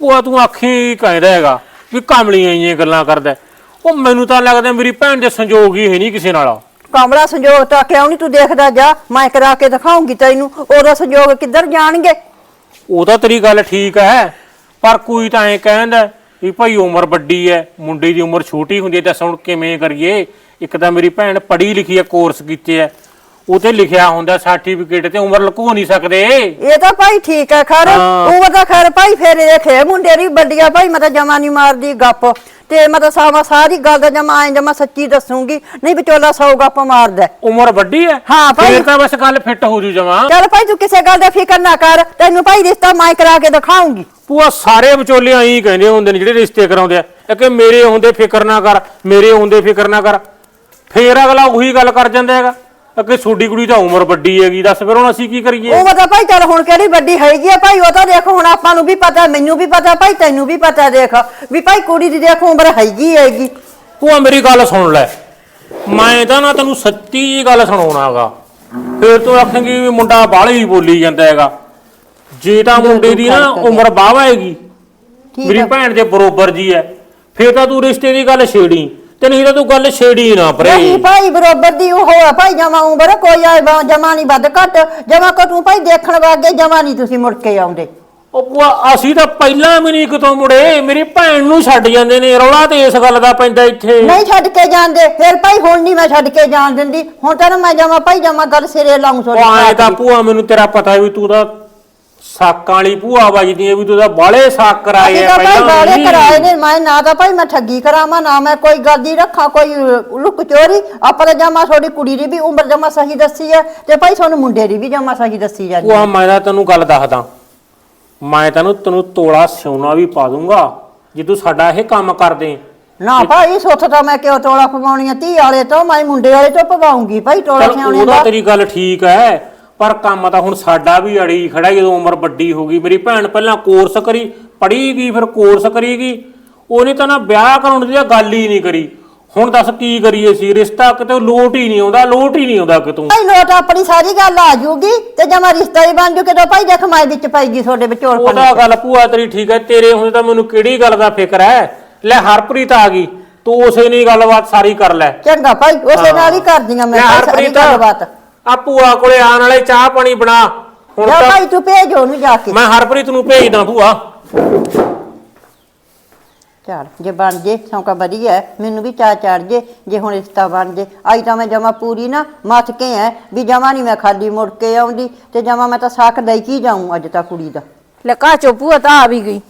ਭੂਆ ਤੂੰ ਆਖੀ ਕਹਿੰਦਾ ਹੈਗਾ ਵੀ ਕਾਮਲੀਆਂ ਇੰਨੀਆਂ ਗੱਲਾਂ ਕਰਦਾ। ਉਹ ਮੈਨੂੰ ਤਾਂ ਲੱਗਦਾ ਮੇਰੀ ਭੈਣ ਦੇ ਸੰਜੋਗ ਹੀ ਹੈ ਨਹੀਂ ਕਿਸੇ ਨਾਲ ਕਮਲਾ ਸੰਜੋਗ ਤਾਂ ਕਿਉਂ ਨਹੀਂ ਤੂੰ ਦੇਖਦਾ? ਜਾ ਮੈਂ ਕਰਾ ਕੇ ਦਿਖਾਉਂਗੀ ਤੈਨੂੰ। ਉਹਦਾ ਸੰਜੋਗ ਕਿੱਧਰ ਜਾਣਗੇ? ਉਹ ਤਾਂ ਤੇਰੀ ਗੱਲ ਠੀਕ ਹੈ ਪਰ ਕੋਈ ਤਾਂ ਐ ਕਹਿੰਦਾ ਵੀ ਭਾਈ ਉਮਰ ਵੱਡੀ ਹੈ ਮੁੰਡੇ ਦੀ ਉਮਰ ਛੋਟੀ ਹੁੰਦੀ ਹੈ ਤਾਂ ਹੁਣ ਕਿਵੇਂ ਕਰੀਏ? ਇੱਕ ਤਾਂ ਮੇਰੀ ਭੈਣ ਪੜ੍ਹੀ ਲਿਖੀ ਹੈ ਕੋਰਸ ਕੀਤੇ ਹੈ। ਉਤੇ ਲਿਖਿਆ ਹੁੰਦਾ ਸਰਟੀਫਿਕੇਟ ਤੇ ਉਮਰ ਲੁਕੋ ਨਹੀਂ ਸਕਦੇ। ਇਹ ਤਾਂ ਭਾਈ ਠੀਕ ਹੈ ਖਰ ਹਾਂ। ਉਹ ਤਾਂ ਖਰ ਭਾਈ ਫੇਰ ਦੇਖੇ ਮੁੰਡੇ ਦੀ ਵੱਡੀਆਂ ਭਾਈ ਮੈਂ ਤਾਂ ਜਮਾ ਨਹੀਂ ਮਾਰਦੀ ਗੱਪ। ਤੇ ਮੈਂ ਤਾਂ ਸਾਵਾ ਸਾਰੀ ਗੱਲ ਦਾ ਜਮਾ ਐਂ ਜਮਾ ਸੱਚੀ ਦੱਸੂਗੀ ਨਹੀਂ ਵਿਚੋਲਾ ਸੌ ਗੱਪ ਮਾਰਦਾ। ਹੈ। ਉਮਰ ਵੱਡੀ ਹੈ? ਹਾਂ ਭਾਈ। ਫੇਰ ਤਾਂ ਬਸ ਗੱਲ ਫਿੱਟ ਹੋ ਜੂ ਜਮਾ। ਚੱਲ ਭਾਈ ਤੂੰ ਕਿਸੇ ਗੱਲ ਦਾ ਫਿਕਰ ਨਾ ਕਰ ਤੈਨੂੰ ਭਾਈ ਰਿਸ਼ਤਾ ਮੈਂ ਕਰਾ ਕੇ ਦਿਖਾਉਂਗੀ। ਭੂਆ ਸਾਰੇ ਵਿਚੋਲੇ ਐਂ ਕਹਿੰਦੇ ਹੁੰਦੇ ਨੇ ਜਿਹੜੇ ਰਿਸ਼ਤੇ ਕਰਾਉਂਦੇ ਆ। ਇਹ ਕਿ ਮੇਰੇ ਹੁੰਦੇ ਫਿਕਰ ਨਾ ਕਰ ਮੇਰੇ ਹੁੰਦੇ ਫਿਕਰ ਨਾ ਕਰ। ਫੇਰ ਅਗਲਾ ਉਹੀ ਗੱਲ ਕਰ ਜਾਂਦਾ ਹੈਗਾ। ਅੱਗੇ ਛੋਡੀ ਕੁੜੀ ਤਾਂ ਉਮਰ ਵੱਡੀ ਹੈਗੀ ਦੱਸ ਫਿਰ ਹੁਣ ਅਸੀਂ ਕੀ ਕਰੀਏ? ਉਹ ਮਤਲਬ ਭਾਈ ਚੱਲ ਹੁਣ ਕਿਹੜੀ ਵੱਡੀ ਹੈਗੀ ਆ ਭਾਈ ਉਹ ਤਾਂ ਦੇਖ ਹੁਣ ਆਪਾਂ ਨੂੰ ਵੀ ਪਤਾ ਮੈਨੂੰ ਵੀ ਪਤਾ ਭਾਈ ਤੈਨੂੰ ਵੀ ਪਤਾ ਦੇਖ ਵੀ ਭਾਈ ਕੁੜੀ ਦੀ ਦੇਖ ਉਮਰ ਹੈਗੀ ਹੈਗੀ। ਭੂਆ ਮੇਰੀ ਗੱਲ ਸੁਣ ਲੈ ਮੈਂ ਤਾਂ ਨਾ ਤੈਨੂੰ ਸੱਚੀ ਜੀ ਗੱਲ ਸੁਣਾਉਣਾਗਾ। ਫੇਰ ਤੂੰ ਆਖੇਂਗੀ ਵੀ ਮੁੰਡਾ ਬਾਹਲੇ ਹੀ ਬੋਲੀ ਜਾਂਦਾ ਹੈਗਾ। ਜੇ ਤਾਂ ਮੁੰਡੇ ਦੀ ਨਾ ਉਮਰ ਬਾਵਾ ਹੈਗੀ ਠੀਕ ਮੇਰੀ ਭੈਣ ਦੇ ਬਰੋਬਰ ਜੀ ਹੈ। ਫੇਰ ਤਾਂ ਤੂੰ ਰਿਸ਼ਤੇ ਦੀ ਗੱਲ ਛੇੜੀ। ਤੇ ਨਹੀਂ ਤਾਂ ਤੂੰ ਗੱਲ ਛੇੜੀ ਨਾ ਪਰੇ। ਨਹੀਂ ਭਾਈ ਬਰੋਬਰ ਦੀ ਉਹ ਆ ਭਾਈ ਜਮਾ ਉਮਰ ਕੋਈ ਆ ਜਮਾ ਨਹੀਂ ਵੱਧ ਘੱਟ ਜਮਾ ਕੋ ਤੂੰ ਭਾਈ ਦੇਖਣ ਵਾਗੇ ਜਮਾ ਨਹੀਂ ਤੁਸੀਂ ਮੁੜ ਕੇ ਆਉਂਦੇ। ਉਹ ਭੂਆ ਅਸੀਂ ਤਾਂ ਪਹਿਲਾਂ ਵੀ ਨਹੀਂ ਕਿਤੋਂ ਮੁੜੇ ਮੇਰੀ ਭੈਣ ਨੂੰ ਛੱਡ ਜਾਂਦੇ ਨੇ ਰੌਲਾ ਤੇ ਇਸ ਗੱਲ ਦਾ ਪੈਂਦਾ ਇੱਥੇ। ਨਹੀਂ ਛੱਡ ਕੇ ਜਾਂਦੇ ਫਿਰ ਭਾਈ ਹੁਣ ਨਹੀਂ ਮੈਂ ਛੱਡ ਕੇ ਜਾਣ ਦਿੰਦੀ ਹੁਣ ਤਾਂ ਮੈਂ ਜਮਾ ਭਾਈ ਜਮਾ ਗੱਲ ਸਿਰੇ ਲਾਉਂ ਉਹ ਸੋੜੀ ਆਏ ਤਾਂ ਭੂਆ ਮੈਨੂੰ ਤੇਰਾ ਪਤਾ ਵੀ ਤੂੰ ਤਾਂ ਸਾਕਾਂ ਵਾਲੀ ਭੂਆ ਵੱਜਦੀ ਹੈ ਵੀ ਤੂੰ ਤਾਂ ਬਾਲੇ ਸਾਕ ਕਰਾਏ ਅਸੀਂ ਆ ਤਾਂ ਭਾਈ ਵੀ। ਕਰਾਏ ਨੇ। ਮੈਂ ਨਾ ਤਾਂ ਭਾਈ ਮੈਂ ਠੱਗੀ ਕਰਾਵਾਂ ਨਾ ਮੈਂ ਕੋਈ ਗਲਦੀ ਰੱਖਾਂ ਕੋਈ ਲੁੱਕ ਚੋਰੀ। ਆਪਾਂ ਤਾਂ ਜਮਾ ਤੁਹਾਡੀ ਕੁੜੀ ਦੀ ਵੀ ਉਮਰ ਜਮਾ ਸਹੀ ਦੱਸੀ ਹੈ ਤੇ ਭਾਈ ਤੁਹਾਨੂੰ ਮੁੰਡੇ ਦੀ ਵੀ ਜਮਾ ਸਹੀ ਦੱਸੀ ਜਾਂਦੀ ਭੂਆ ਮੈਂ ਤਾਂ ਤੈਨੂੰ ਗੱਲ ਦੱਸਦਾ। ਮੈਂ ਤੈਨੂੰ ਤੈਨੂੰ ਤੋਲਾ ਸਿਉਣਾ ਵੀ ਪਾ ਦੂੰਗਾ ਜੇ ਤੂੰ ਸਾਡਾ ਇਹ ਕੰਮ ਕਰਦੇ। ਨਾ ਭਾਈ ਸੁੱਥ ਤਾਂ ਮੈਂ ਕਿਉਂ ਤੋਲਾ ਪਵਾਉਣੀਆਂ ਧੀ ਵਾਲੇ ਤੋਂ ਮੈਂ ਮੁੰਡੇ ਵਾਲੇ ਤੋਂ ਪਵਾਉਂਗੀ ਭਾਈ ਤੋਲਾ ਚੱਲ ਉਹਦਾ ਦਾ। ਤੇਰੀ ਗੱਲ ਠੀਕ ਹੈ। ਪਰ ਕੰਮ ਤਾਂ ਹੁਣ ਸਾਡਾ ਵੀ ਅੜੀ ਖੜਾ ਜਦੋਂ ਉਮਰ ਵੱਡੀ ਹੋ ਗਈ। ਮੇਰੀ ਭੈਣ ਪਹਿਲਾਂ ਕੋਰਸ ਕਰੀ ਪੜ੍ਹੀ ਗਈ ਫਿਰ ਕੋਰਸ ਕਰੀਗੀ ਉਹਨੇ ਤਾਂ ਨਾ ਵਿਆਹ ਕਰਾਉਣ ਦੀ ਤਾਂ ਗੱਲ ਹੀ ਨਹੀਂ ਕਰੀ। ਹੁਣ ਦੱਸ ਕੀ ਕਰੀਏ ਸੀ ਰਿਸ਼ਤਾ ਕਿਤੇ ਲੋਟ ਹੀ ਨਹੀਂ ਆਉਂਦਾ ਲੋਟ ਹੀ ਨਹੀਂ ਆਉਂਦਾ ਕਿਤੋਂ। ਭਾਈ ਲੋਟ ਆਪਣੀ ਸਾਰੀ ਗੱਲ ਆ ਜੂਗੀ ਤੇ ਜਮਾ ਰਿਸ਼ਤਾ ਹੀ ਬਣ ਜੂ ਕਿਦੋਂ ਭਾਈ ਦੇਖ ਮੈਂ ਵਿੱਚ ਪਾਈਗੀ ਤੁਹਾਡੇ ਵਿਚੋਲ ਉਹਦਾ ਗੱਲ ਭੂਆ ਤੇਰੀ ਠੀਕ ਹੈ ਤੇਰੇ ਹੁੰਦੇ ਤਾਂ ਮੈਨੂੰ ਕਿਹੜੀ ਗੱਲ ਦਾ ਫਿਕਰ ਹੈ? ਲੈ ਹਰਪ੍ਰੀਤ ਆ ਗਈ ਤੂੰ ਉਸੇ ਨੇ ਗੱਲਬਾਤ ਸਾਰੀ ਕਰ ਲੈ। ਚੰਗਾ ਭਾਈ ਉਸੇ ਨਾਲ ਹੀ ਕਰਦੀਆਂ ਮੈਂ ਸਾਰੀ ਗੱਲਬਾਤ। ਆ ਭੂਆ ਕੋਲੇ ਆਣ ਵਾਲੇ ਚਾਹ ਪਾਣੀ ਬਣਾ। ਹੁਣ ਤਾਂ ਭਾਈ ਤੂੰ ਭੇਜ ਉਹਨੂੰ ਜਾ ਕੇ। ਮੈਂ ਹਰਪ੍ਰੀਤ ਨੂੰ ਭੇਜਦਾ ਭੂਆ। ਚੱਲ ਜੇ ਬਣ ਜੇ ਸੌਂਕਾ ਵਧੀਆ ਹੈ, ਮੈਨੂੰ ਵੀ ਚਾਹ ਚੜ ਜੇ ਜੇ ਹੁਣ ਰਿਸ਼ਤਾ ਬਣ ਜੇ। ਅੱਜ ਤਾਂ ਮੈਂ ਜਮਾ ਪੂਰੀ ਨਾ ਮੱਥ ਕੇ ਐ ਵੀ ਜਮਾ ਨਹੀਂ ਮੈਂ ਖਾਲੀ ਮੁੜ ਕੇ ਆਉਂਦੀ ਤੇ ਜਮਾ ਮੈਂ ਤਾਂ ਸਾਕ ਦਈ ਕੀ ਜਾਊਂ ਅੱਜ ਤਾਂ ਕੁੜੀ ਦਾ। ਲੈ ਕਾਚੋ ਭੂਆ ਤਾਂ ਆ ਵੀ ਗਈ।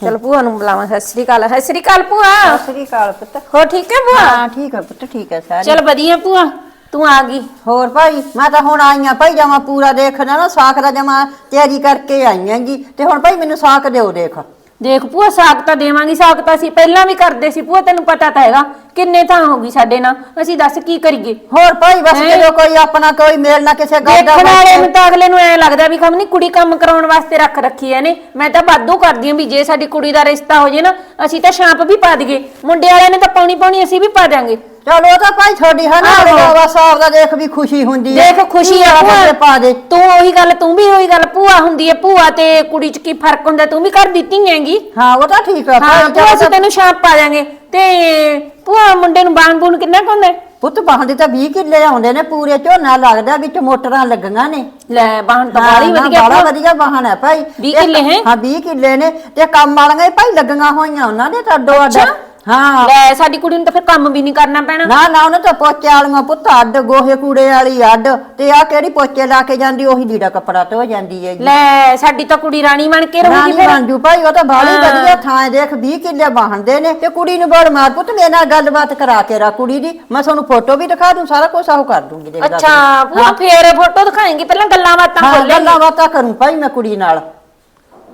ਚਲ ਭੂਆ ਨੂੰ ਬੁਲਾਵਾਂ ਸਤਿ ਸ੍ਰੀ ਅਕਾਲ ਸਤਿ ਸ੍ਰੀ ਅਕਾਲ ਭੂਆ। ਸਤਿ ਸ੍ਰੀ ਅਕਾਲ ਪੁੱਤ। ਹੋ ਠੀਕ ਹੈ ਭੂਆ? ਹਾਂ ਠੀਕ ਹੈ ਪੁੱਤ ਠੀਕ ਹੈ ਸਾਰੇ। ਚਲ ਵਧੀਆ ਭੂਆ। ਤੂੰ ਆ ਗਈ। ਹੋਰ ਭਾਈ ਮੈਂ ਤਾਂ ਹੁਣ ਆਈਆਂ ਭਾਈ ਜਮਾ ਪੂਰਾ ਦੇਖਣਾ ਨਾ ਸਾਕ ਦਾ ਜਮਾ ਤਿਆਰੀ ਕਰਕੇ ਆਈਆਂ ਜੀ ਤੇ ਹੁਣ ਭਾਈ ਮੈਨੂੰ ਸਾਕ ਦਿਓ ਦੇਖ। ਦੇਖ ਭੂਆ ਸਾਗ ਤਾਂ ਦੇਵਾਂਗੀ। ਸਾਗ ਤਾਂ ਅਸੀਂ ਪਹਿਲਾਂ ਵੀ ਕਰਦੇ ਸੀ ਭੂਆ ਤੈਨੂੰ ਪਤਾ ਤਾਂ ਹੈਗਾ। ਕਿੰਨੇ ਤਾਂ ਹੋ ਗਈ ਸਾਡੇ ਨਾਲ। ਅਸੀਂ ਦੱਸ ਕੀ ਕਰੀਏ? ਹੋਰ ਭਾਈ ਬਸ ਹੈਂ? ਜਦੋਂ ਕੋਈ ਆਪਣਾ ਕੋਈ ਮੇਲ ਨਾ ਕਿਸੇ ਗੱਲ ਦਾ ਦੇਖਣ ਵਾਲੇ। ਨੂੰ ਤਾਂ ਅਗਲੇ ਨੂੰ ਐ ਲੱਗਦਾ ਵੀ ਖਮ ਨਹੀਂ ਕੁੜੀ ਕੰਮ ਕਰਾਉਣ ਵਾਸਤੇ ਰੱਖ ਰੱਖੀ ਐ ਨੇ। ਮੈਂ ਤਾਂ ਵਾਧੂ ਕਰਦੀ ਆਂ ਵੀ ਜੇ ਸਾਡੀ ਕੁੜੀ ਦਾ ਰਿਸ਼ਤਾ ਹੋ ਜੇ ਨਾ ਅਸੀਂ ਤਾਂ ਛਾਂਪ ਵੀ ਪਾ ਦਈਏ। ਮੁੰਡੇ ਵਾਲਿਆਂ ਨੇ ਤਾਂ ਪਾਉਣੀ ਪਾਉਣੀ ਅਸੀਂ ਵੀ ਪਾ ਦਿਆਂਗੇ। ਚਲ ਉਹ ਤਾਂ ਭਾਈ ਤੁਹਾਡੀ ਹੈ ਨਾ ਆਹੋ। ਬਸ ਆਪਦਾ ਦੇਖ ਵੀ ਖੁਸ਼ੀ ਹੁੰਦੀ ਹੈ। ਦੇਖ ਖੁਸ਼ੀ ਆ ਭੂਆ। ਦੇ ਪਾ ਦੇ। ਤੂੰ ਉਹੀ ਗੱਲ ਤੂੰ ਵੀ ਉਹੀ ਗੱਲ ਭੂਆ ਹੁੰਦੀ ਐ ਭੂਆ ਤੇ ਕੁੜੀ 'ਚ ਕੀ ਫ਼ਰਕ ਹੁੰਦਾ ਤੂੰ ਵੀ ਕਰ ਦਿੱਤੀ ਹੈਗੀ। ਹਾਂ ਉਹ ਤਾਂ ਠੀਕ ਆ ਹਾਂ ਭਾਈ ਭੂਆ ਅਸੀਂ ਤੈਨੂੰ ਛਾਂਪ ਪਾ ਦਿਆਂਗੇ। ਤੇ ਭੂਆ ਮੁੰਡੇ ਨੂੰ ਬਾਣ ਬੂਣ ਕਿੰਨਾ ਕੁ ਹੁੰਦਾ ਹੈ? ਪੁੱਤ ਬਾਹਾਂ ਦੇ ਤਾਂ 20 ਕਿੱਲੇ ਆਉਂਦੇ ਨੇ ਪੂਰੇ ਝੋਨਾ ਲੱਗਦਾ ਵਿੱਚ ਮੋਟਰਾਂ ਲੱਗੀਆਂ ਨੇ। ਲੈ ਬਾਣ ਤਾਂ ਹਾਂ, ਬਾਲੀ ਵਧੀਆ ਬਾਹਲਾ ਭੂਆ। ਵਧੀਆ ਬਾਹਨ ਹੈ ਭਾਈ। ਵੀਹ ਤੇ- ਕਿੱਲੇ ਹੈਂ? ਹਾਂ 20 ਕਿੱਲੇ ਨੇ। ਤੇ ਕੰਮ ਵਾਲੀਆਂ ਹੀ ਭਾਈ ਲੱਗੀਆਂ ਹੋਈਆਂ ਉਹਨਾਂ ਦੇ ਤਾਂ ਅੱਡੋ ਅੱਡ। ਅੱਛਾ। ਹਾਂ। ਲੈ ਸਾਡੀ ਕੁੜੀ ਨੂੰ ਤਾਂ ਫਿਰ ਕੰਮ ਵੀ ਨਹੀਂ ਕਰਨਾ ਪੈਣਾ। ਨਾ ਨਾ ਉਹਨੇ ਤਾਂ ਪੋਚੇ ਵਾਲੀਆਂ ਪੁੱਤ ਅੱਡ ਗੋਹੇ ਕੂੜੇ ਵਾਲੀ ਅੱਡ। ਤੇ ਆ ਕਿਹੜੀ ਪੋਚੇ ਲਾ ਕੇ ਜਾਂਦੀ ਉਹੀ ਲੀੜਾ ਕੱਪੜਾ ਧੋ ਜਾਂਦੀ ਹੈ ਲੈ ਸਾਡੀ ਤਾਂ ਕੁੜੀ ਰਾਣੀ ਬਣ ਕੇ ਰਹੂਗੀ ਰਾਣੀ ਫਿਰ। ਮੰਜੂ ਭਾਈ ਉਹ ਤਾਂ ਬਾਲੀ। ਵਧੀਆ ਥਾਂ ਦੇਖ 20 ਕਿੱਲੇ ਬਾਹਣਦੇ ਨੇ। ਤੇ ਕੁੜੀ ਨੂੰ ਬੜ ਮਾਰ ਪੁੱਤ ਮੇਰੇ ਨਾਲ ਗੱਲਬਾਤ ਕਰਾ ਕੇ ਰਾ ਕੁੜੀ ਦੀ। ਮੈਂ ਤੁਹਾਨੂੰ ਫੋਟੋ ਵੀ ਦਿਖਾ ਦੂੰ ਸਾਰਾ ਕੁਝ ਆਹ ਕਰ ਦੂੰਗੀ ਦੇਖ ਅੱਛਾ ਭੂਆ ਫੇਰ ਫੋਟੋ ਦਿਖਾਏਂਗੀ ਪਹਿਲਾਂ ਗੱਲਾਂ ਬਾਤਾਂ ਹਾਂ ਖੋਲੇ ਗੱਲਾਂ ਬਾਤਾਂ ਕਰੂੰ ਭਾਈ ਮੈਂ ਕੁੜੀ ਨਾਲ।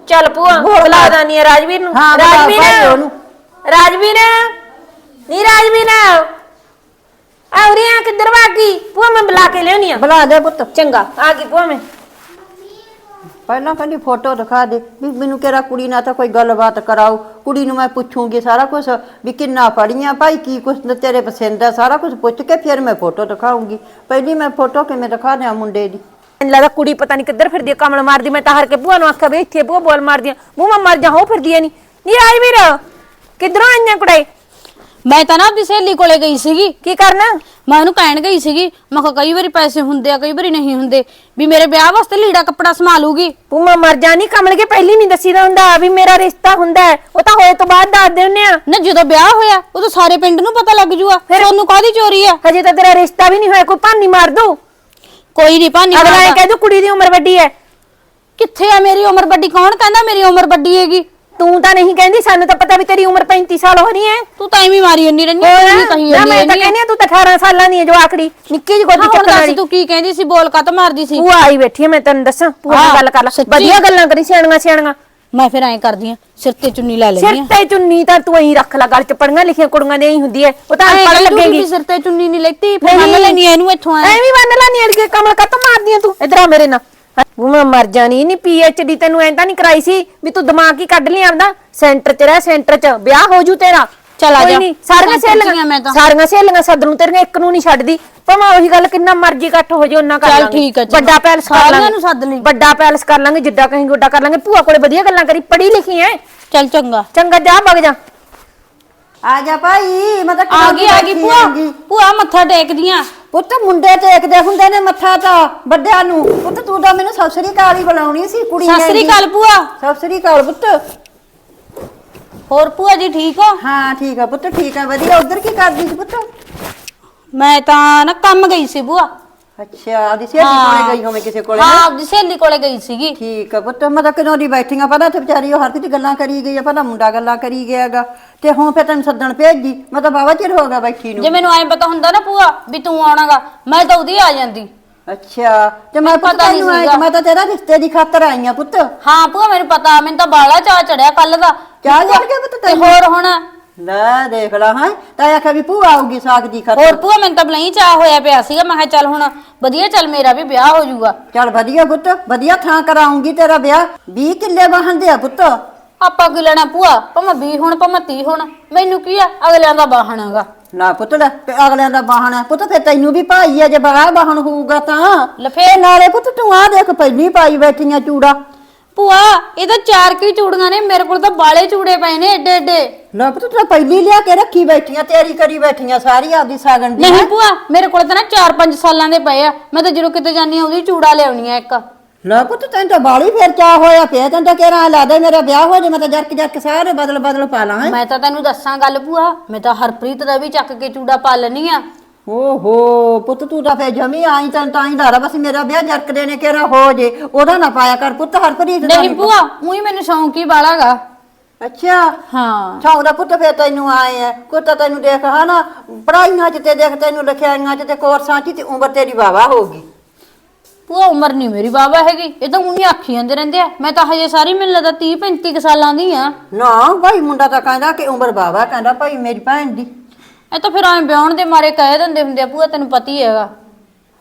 ਚੱਲ ਭੂਆ ਬੋਲ। ਦਾਨੀ ਰਾਜਵੀਰ ਨੂੰ। ਬੁਲਾ ਭਾਈ ਰਾਜਵੀਰ? ਨੀ ਰਾਜਵੀਰ? ਆਉਰੀਆਂ ਕਿੱਧਰ ਵਾਗੀ ਭੂਆ ਮੈਂ ਬੁਲਾ ਕੇ ਲਿਆਉਣੀ ਆ। ਬੁਲਾ ਦੇ ਪੁੱਤ। ਚੰਗਾ ਆ ਗਈ ਭੂਆ ਮੈਂ। ਪਹਿਲਾਂ ਕਹਿੰਦੀ ਫੋਟੋ ਦਿਖਾ ਦੇ ਵੀ ਮੈਨੂੰ ਕਿਹੜਾ ਕੁੜੀ ਨਾਲ ਤਾਂ ਕੋਈ ਗੱਲਬਾਤ ਕਰਾਓ ਕੁੜੀ ਨੂੰ ਮੈਂ ਪੁੱਛੂੰਗੀ ਸਾਰਾ ਕੁਝ ਵੀ ਕਿੰਨਾ ਪੜੀਆਂ ਭਾਈ ਕੀ ਕੁਛ ਤੇਰੇ ਪਸੰਦ ਹੈ ਸਾਰਾ ਕੁਝ ਪੁੱਛ ਕੇ ਫਿਰ ਮੈਂ ਫੋਟੋ ਦਿਖਾਉਂਗੀ ਪਹਿਲੀ ਮੈਂ ਫੋਟੋ ਕਿਵੇਂ ਦਿਖਾ ਦਿਆਂ ਮੁੰਡੇ ਦੀ? ਮੈਨੂੰ ਲੱਗਦਾ ਕੁੜੀ ਪਤਾ ਨਹੀਂ ਕਿੱਧਰ ਫਿਰਦੀ ਆ ਕਮਲ ਮਾਰਦੀ। ਮੈਂ ਤਾਂ ਹਰ ਕੇ ਭੂਆ ਨੂੰ ਆਖਿਆ ਵੀ ਇੱਥੇ ਭੂਆ ਬੋਲ ਮਾਰਦੀ ਆ। ਮੂੰਹ ਮਾ ਮਰ ਜਾ ਹੋ ਫਿਰਦੀ ਆ ਨਹੀਂ ਨੀ ਰਾਜਵੀਰ? ਕਿੱਧਰੋਂ ਆਈਆਂ ਕੁੜੇ ਮੈਂ ਤਾਂ ਨਾ ਆਪਣੀ ਸਹੇਲੀ ਕੋਲੇ ਗਈ ਸੀਗੀ। ਕੀ ਕਰਨਾ? ਮੈਂ ਉਹਨੂੰ ਕਹਿਣ ਗਈ ਸੀਗੀ ਮੈਂ ਕਿਹਾ ਕਈ ਵਾਰੀ ਪੈਸੇ ਹੁੰਦੇ ਆ ਕਈ ਵਾਰੀ ਨਹੀਂ ਹੁੰਦੇ ਵੀ ਮੇਰੇ ਵਿਆਹ ਵਾਸਤੇ ਲੀੜਾ ਕੱਪੜਾ ਸੰਭਾਲੂਗੀ ਭੂਆ ਮਰ ਜਾ ਨਹੀਂ ਕਮਲ ਕੇ ਪਹਿਲੀ ਨਹੀਂ ਦੱਸੀਦਾ ਹੁੰਦਾ ਵੀ ਮੇਰਾ ਰਿਸ਼ਤਾ ਹੁੰਦਾ ਹੈ। ਉਹ ਤਾਂ ਹੋਏ ਤੋਂ ਬਾਅਦ ਦੱਸਦੇ ਹੁੰਨੇ ਆ। ਨਾ ਜਦੋਂ ਵਿਆਹ ਹੋਇਆ ਉਦੋਂ ਸਾਰੇ ਪਿੰਡ ਨੂੰ ਪਤਾ ਲੱਗ ਜੂਗਾ ਫਿਰ ਉਹਨੂੰ ਕਾਹਦੀ ਚੋਰੀ ਆ? ਹਜੇ ਤਾਂ ਤੇਰਾ ਰਿਸ਼ਤਾ ਵੀ ਨਹੀਂ ਹੋਇਆ ਕੋਈ ਭਾਨੀ ਮਾਰ ਦੂ ਕੋਈ ਨਹੀਂ ਭਾਨੀ ਅਗਲਾ ਇਹ ਮਾਰਦਾ। ਕਹਿ ਦੂ ਕੁੜੀ ਦੀ ਉਮਰ ਵੱਡੀ ਹੈ। ਕਿੱਥੇ ਆ ਮੇਰੀ ਉਮਰ ਵੱਡੀ? ਕੌਣ ਕਹਿੰਦਾ ਮੇਰੀ ਉਮਰ ਵੱਡੀ ਹੈਗੀ? ਤੂੰ ਤਾਂ ਨਹੀਂ ਕਹਿੰਦੀ ਸਾਨੂੰ ਤਾਂ ਪਤਾ ਵੀ ਤੇਰੀ ਉਮਰ 35 ਸਾਲ ਹੋਣੀ ਹੈ। ਤੂੰ ਤਾਂ ਐਵੇਂ ਮਾਰੀ ਜੰਨੀ ਰਹਿੰਦੀ ਹੋਰ ਤੂੰ ਕਹੀ ਨਾ ਜੰਨੀ ਮੈਂ ਤਾਂ ਕਹਿੰਦੀ ਹਾਂ, ਤੂੰ ਤਾਂ 18 ਸਾਲਾਂ ਦੀ ਹੈ ਜੋ ਆਖੜੀ ਨਿੱਕੀ ਜਿਹੀ ਗੋਦੀ ਹੁਣ ਚੱਕਣ ਦੱਸ ਵਾਲੀ। ਤੂੰ ਕੀ ਕਹਿੰਦੀ ਸੀ ਬੋਲ ਕੱਟ ਮਾਰਦੀ ਸੀ? ਭੂਆ ਆਈ ਬੈਠੀ ਹੈ ਮੈਂ ਤੈਨੂੰ ਦੱਸਾਂ ਭੂਆ ਨਾਲ ਹਾਂ, ਗੱਲ ਕਰ ਲੈ। ਸੱਚੀ? ਵਧੀਆ ਗੱਲਾਂ ਕਰੀ ਸਿਆਣੀਆਂ ਸਿਆਣੀਆਂ। ਮੈਂ ਫਿਰ ਐਂ ਕਰਦੀ ਆ ਸਿਰ ਤੇ ਚੁੰਨੀ ਲੈ ਲੈਂਦੀ ਸਿਰ ਆ ਤੇ ਚੁੰਨੀ ਤਾਂ ਤੂੰ ਐਂ ਰੱਖ ਲੈ ਗਲ ਚ ਪੜੀਆਂ ਲਿਖੀਆਂ ਕੁੜੀਆਂ ਦੇ ਹੀ ਹੁੰਦੀ ਹੈ ਉਹ ਤਾਂ ਅਨਪੜ੍ਹ ਲੱਗੇਗੀ। ਸਿਰ ਤੇ ਚੁੰਨੀ ਨਹੀਂ ਲੈਤੀ ਫਿਰ ਮੰਨ ਲੈਣੀ ਇਹਨੂੰ ਇੱਥੋਂ ਐ। ਐਵੇਂ ਬੰਨ ਲਾ ਨੀ ਅੜਗੇ ਕਮਲ ਕੱਤ ਮਾਰਦੀ ਆਂ ਤੂੰ? ਇਧਰ ਆ ਮੇਰੇ ਨਾਲ। ਉਹ ਮੈਂ ਮਰ ਜਾਣੀ ਨਹੀਂ ਪੀਐਚਡੀ ਤੈਨੂੰ ਐਂ ਤਾਂ ਨਹੀਂ ਕਰਾਈ ਸੀ ਵੀ ਤੂੰ ਦਿਮਾਗ ਹੀ ਕੱਢ ਲਈ ਆਪਦਾ? ਸੈਂਟਰ ਚ ਰਹਿ ਸੈਂਟਰ ਚ। ਵਿਆਹ ਹੋ ਜੂ ਤੇਰਾ। ਚੱਲ ਆ ਜਾ। ਸਾਰੀਆਂ ਸਹੇਲੀਆਂ ਮੈਂ ਤਾਂ। ਸਾਰੀਆਂ ਸਹੇਲੀਆਂ ਸੱਦ ਨੂੰ ਤੇਰੀਆਂ ਇੱਕ ਨੂੰ ਨਹੀਂ ਛੱਡਦੀ। ਭਾਵੇਂ ਉਹੀ ਗੱਲ ਕਿੰਨਾ ਮਰਜ਼ੀ ਇਕੱਠ ਹੋ ਜੇ ਉਹਨਾਂ ਕਰ ਚੱਲ ਲਾਂਗੇ। ਠੀਕ ਆ, ਚੰਗਾ। ਵੱਡਾ ਪੈਲਸ ਕਰ ਸਾਰਿਆਂ ਲਾਂਗੇ। ਨੂੰ ਸੱਦ ਲਈ। ਵੱਡਾ ਪੈਲਸ ਕਰ ਲਾਂਗੇ ਜਿੱਡਾ ਕਹੀਂ ਗੋਡਾ ਕਰ ਲਾਂਗੇ। ਭੂਆ ਕੋਲੇ ਵਧੀਆ ਗੱਲਾਂ ਕਰੀ ਪੜ੍ਹੀ ਲਿਖੀ ਐ। ਚੱਲ ਚੰਗਾ। ਚੰਗਾ ਜਾ ਵਗ ਜਾ। ਆ ਜਾ ਭਾਈ ਮੈਂ ਤਾਂ ਆ ਗਈ ਆ ਗਈ ਭੂਆ। ਭੂਆ ਮੱਥਾ ਟੇਕਦੀਆਂ ਪੁੱਤ ਮੁੰਡੇ ਟੇਕਦੇ ਹੁੰਦੇ ਨੇ ਮੱਥਾ ਤਾਂ ਵੱਡਿਆਂ ਨੂੰ। ਪੁੱਤ ਤੂੰ ਤਾਂ ਮੈਨੂੰ ਸਤਿ ਸ੍ਰੀ ਅਕਾਲ ਹੀ ਬੁਲਾਉਣੀ ਸੀ ਕੁੜੀ ਸਤਿ ਸ੍ਰੀ ਅਕਾਲ ਭੂਆ। ਸਤਿ ਸ੍ਰੀ ਅਕਾਲ ਪੁੱਤ। ਹੋਰ ਭੂਆ ਜੀ ਠੀਕ ਹੋ? ਹਾਂ ਠੀਕ ਆ ਪੁੱਤ ਠੀਕ ਆ ਵਧੀਆ। ਉਧਰ ਕੀ ਕਰਦੀ ਸੀ ਪੁੱਤ? ਮੈਂ ਤਾਂ ਨਾ ਕੰਮ ਗਈ ਸੀ ਭੂਆ। ਅੱਛਾ ਆਦੀ ਸਹੇਲੀ ਕੋਲੇ ਗਈ ਹੋਵੇਂ ਕਿਸੇ ਕੋਲੇ ਹਾਂ? ਆਪਦੀ ਸਹੇਲੀ ਕੋਲੇ ਗਈ ਸੀਗੀ। ਠੀਕ ਆ ਪੁੱਤ ਮੈਂ ਤਾਂ ਕਿਦੋਂ ਦੀ ਬੈਠੀ ਆ ਪਹਿਲਾਂ ਤੇ ਵਿਚਾਰੀ ਉਹ ਹਰ ਕਿਤੇ ਗੱਲਾਂ ਕਰੀ ਗਈ ਆ ਪਹਿਲਾਂ ਮੁੰਡਾ ਗੱਲਾਂ ਕਰੀ ਗਿਆਗਾ ਤੇ ਹੁਣ ਫਿਰ ਤੈਨੂੰ ਸੱਦਣ ਭੇਜੀ ਮੈਂ ਤਾਂ ਬਾਵਾ ਚਿਰ ਹੋ ਗਿਆ ਬੈਠੀ ਜੇ ਨੂੰ ਮੈਨੂੰ ਐਂ ਪਤਾ ਹੁੰਦਾ ਨਾ ਭੂਆ ਵੀ ਤੂੰ ਆਉਣਾਗਾ ਮੈਂ ਤਾਂ ਉਹਦੀ ਆ ਜਾਂਦੀ। ਅੱਛਾ ਤੇ ਮੈਂ ਪੁੱਤ ਪਤਾ ਨੀ ਤੈਨੂੰ ਆਇਆ ਸੀਗਾ। ਮੈਂ ਤਾਂ ਤੇਰਾ ਰਿਸ਼ਤੇ ਦੀ ਖਾਤਰ ਆਈ ਆ ਪੁੱਤ। ਹਾਂ ਭੂਆ ਮੈਨੂੰ ਪਤਾ ਮੈਨੂੰ ਤਾਂ ਬਾਲਾ ਚਾਹ ਚੜਿਆ ਕੱਲ ਦਾ। ਭੂਆ, ਚੜ੍ਹ ਗਿਆ ਪੁੱਤ ਤੇ? ਹੋਰ ਹੁਣ ਲੈ ਦੇਖ ਲਾ ਹਾਂ ਤਾਂ ਆਖਿਆ ਵੀ ਭੂਆ ਆਊਗੀ ਸਾਗ ਦੀ ਖਾਤਰ ਹੋਰ ਭੂਆ ਮੈਨੂੰ ਤਾਂ ਬਲਈ ਚਾਹ ਹੋਇਆ ਪਿਆ ਸੀਗਾ। ਮੈਂ ਕਿਹਾ ਚੱਲ ਹੁਣ ਵਧੀਆ ਚੱਲ ਮੇਰਾ ਵੀ ਵਿਆਹ ਹੋ ਜਾਊਗਾ। ਚੱਲ ਵਧੀਆ ਪੁੱਤ ਵਧੀਆ ਥਾਂ ਕਰਾਉਂਗੀ ਤੇਰਾ ਵਿਆਹ। 20 ਕਿੱਲੇ ਵਾਹਨ ਆ ਪੁੱਤ। ਆਪਾਂ ਕੀ ਲੈਣਾ ਭੂਆ? ਭਾਵੇਂ 20 ਹੁਣ ਭਾਵੇਂ 30 ਹੁਣ। ਮੈਨੂੰ ਕੀ ਆ? ਅਗਲਿਆਂ ਦਾ ਬਾਹਣ ਹੈਗਾ। ਨਾ ਪੁੱਤ ਲੈ ਤੇ ਅਗਲਿਆਂ ਦਾ ਵਾਹਨ ਹੈ ਪੁੱਤ ਫੇ ਤੈਨੂੰ ਵੀ ਭਾਈ ਆ ਜੇ ਬਾਹਰ ਵਾਹਨ ਹੋਊਗਾ ਤਾਂ। ਲਫੇ ਤੇ ਨਾਲੇ ਪੁੱਤ ਤੂੰ ਆ ਦੇਖ ਪਹਿਲੀ ਪਾਈ ਬੈਠੀਆਂ ਚੂੜਾ। ਭੂਆ ਇਹ ਤਾਂ ਚਾਰ ਕੀ ਚੂੜੀਆਂ ਨੇ ਮੇਰੇ ਕੋਲ ਤਾਂ ਬਾਲੇ ਚੂੜੇ ਪਏ ਨੇ ਏਡੇ ਏਡੇ। ਨਾ ਪੁੱਤ ਤੂੰ ਪਹਿਲੀ ਲਿਆ ਕੇ ਰੱਖੀ ਬੈਠੀਆਂ ਤੇਰੀ ਕਰੀ ਬੈਠੀਆਂ ਸਾਰੀ ਆਪਦੀ ਸਾਗਣ ਦੀ ਨਹੀਂ ਭੂਆ ਮੇਰੇ ਕੋਲ ਤਾਂ ਨਾ 4-5 ਸਾਲਾਂ ਦੇ ਪਏ ਆ ਮੈਂ ਤਾਂ ਜਦੋਂ ਕਿਤੇ ਜਾਂਦੀ ਆ ਉਹਦੀ ਚੂੜਾ ਲਿਆਉਣੀ ਆ ਇੱਕ। ਨਾ ਪੁੱਤ ਤੈਨੂੰ ਤਾਂ ਬਾਲੀ ਫੇਰ ਚਾ ਹੋਇਆ ਪਿਆ ਤੈਨੂੰ ਤਾਂ ਕਿਹੜਾ ਲਾ ਦੇ ਮੇਰਾ ਵਿਆਹ ਹੋ ਜੇ ਮੈਂ ਤਾਂ ਜਰਕ ਜਰਕ ਸਾਰੇ ਬਦਲ ਬਦਲ ਪਾ ਲਾਂ। ਮੈਂ ਤਾਂ ਤੈਨੂੰ ਦੱਸਾਂ ਗੱਲ ਭੂਆ ਮੈਂ ਤਾਂ ਹਰਪ੍ਰੀਤ ਦਾ ਵੀ ਚੱਕ ਕੇ ਚੂੜਾ ਪਾ ਲੈਣੀ ਆ ਓਹੋ ਪੁੱਤ ਤੂੰ ਤਾਂ ਫੇ ਜਮੀ ਆਈ ਤਾਂ ਤਾਂ ਹੀ ਧਾਰਾ ਬਸ ਮੇਰਾ ਵਿਆਹ ਜਰਕ ਦੇ ਨੇ ਕਿਹੜਾ ਹੋ ਜੇ ਉਹਦਾ ਨਾ ਪਾਇਆ ਕਰ ਪੁੱਤ ਹਰਪ੍ਰੀਤ ਦਾ ਨਹੀਂ ਭੂਆ ਉਹੀ ਮੈਨੂੰ ਸ਼ੌਂਕ ਹੀ ਬਾਲਾਗਾ ਅੱਛਾ ਹਾਂ। ਛਾਉ ਦਾ ਪੁੱਤ ਫੇ ਤੈਨੂੰ ਆਏ ਐ ਕੋਈ ਤਾਂ ਤੈਨੂੰ ਦੇਖ ਹਨਾ ਪੜਾਈਆਂ ਚ ਤੇ ਦੇਖ ਤੈਨੂੰ ਲਿਖਾਈਆਂ ਚ ਤੇ ਕੋਰਸਾਂ ਚ ਤੇ ਉਮਰ ਤੇਰੀ ਵਾਵਾ ਹੋਗੀ ਭੂਆ ਉਮਰ ਨਹੀਂ ਮੇਰੀ ਬਾਬਾ ਹੈਗੀ ਇਹ ਤਾਂ ਉਹੀ ਆਖੀ ਜਾਂਦੇ ਰਹਿੰਦੇ ਆ ਮੈਂ ਤਾਂ ਹਜੇ ਸਾਰੀ ਮੈਨੂੰ ਲੱਗਦਾ 30 35 ਕੁ ਸਾਲਾਂ ਦੀ ਆ। ਨਾ ਭਾਈ ਮੁੰਡਾ ਤਾਂ ਕਹਿੰਦਾ ਕਿ ਉਮਰ ਵਾਵਾ ਕਹਿੰਦਾ ਭਾਈ ਮੇਰੀ ਭੈਣ ਦੀ। ਇਹ ਤਾਂ ਫਿਰ ਐਂ ਵਿਆਹਣ ਦੇ ਮਾਰੇ ਕਹਿ ਦਿੰਦੇ ਹੁੰਦੇ ਆ ਭੂਆ ਤੈਨੂੰ ਪਤਾ ਹੀ ਹੈਗਾ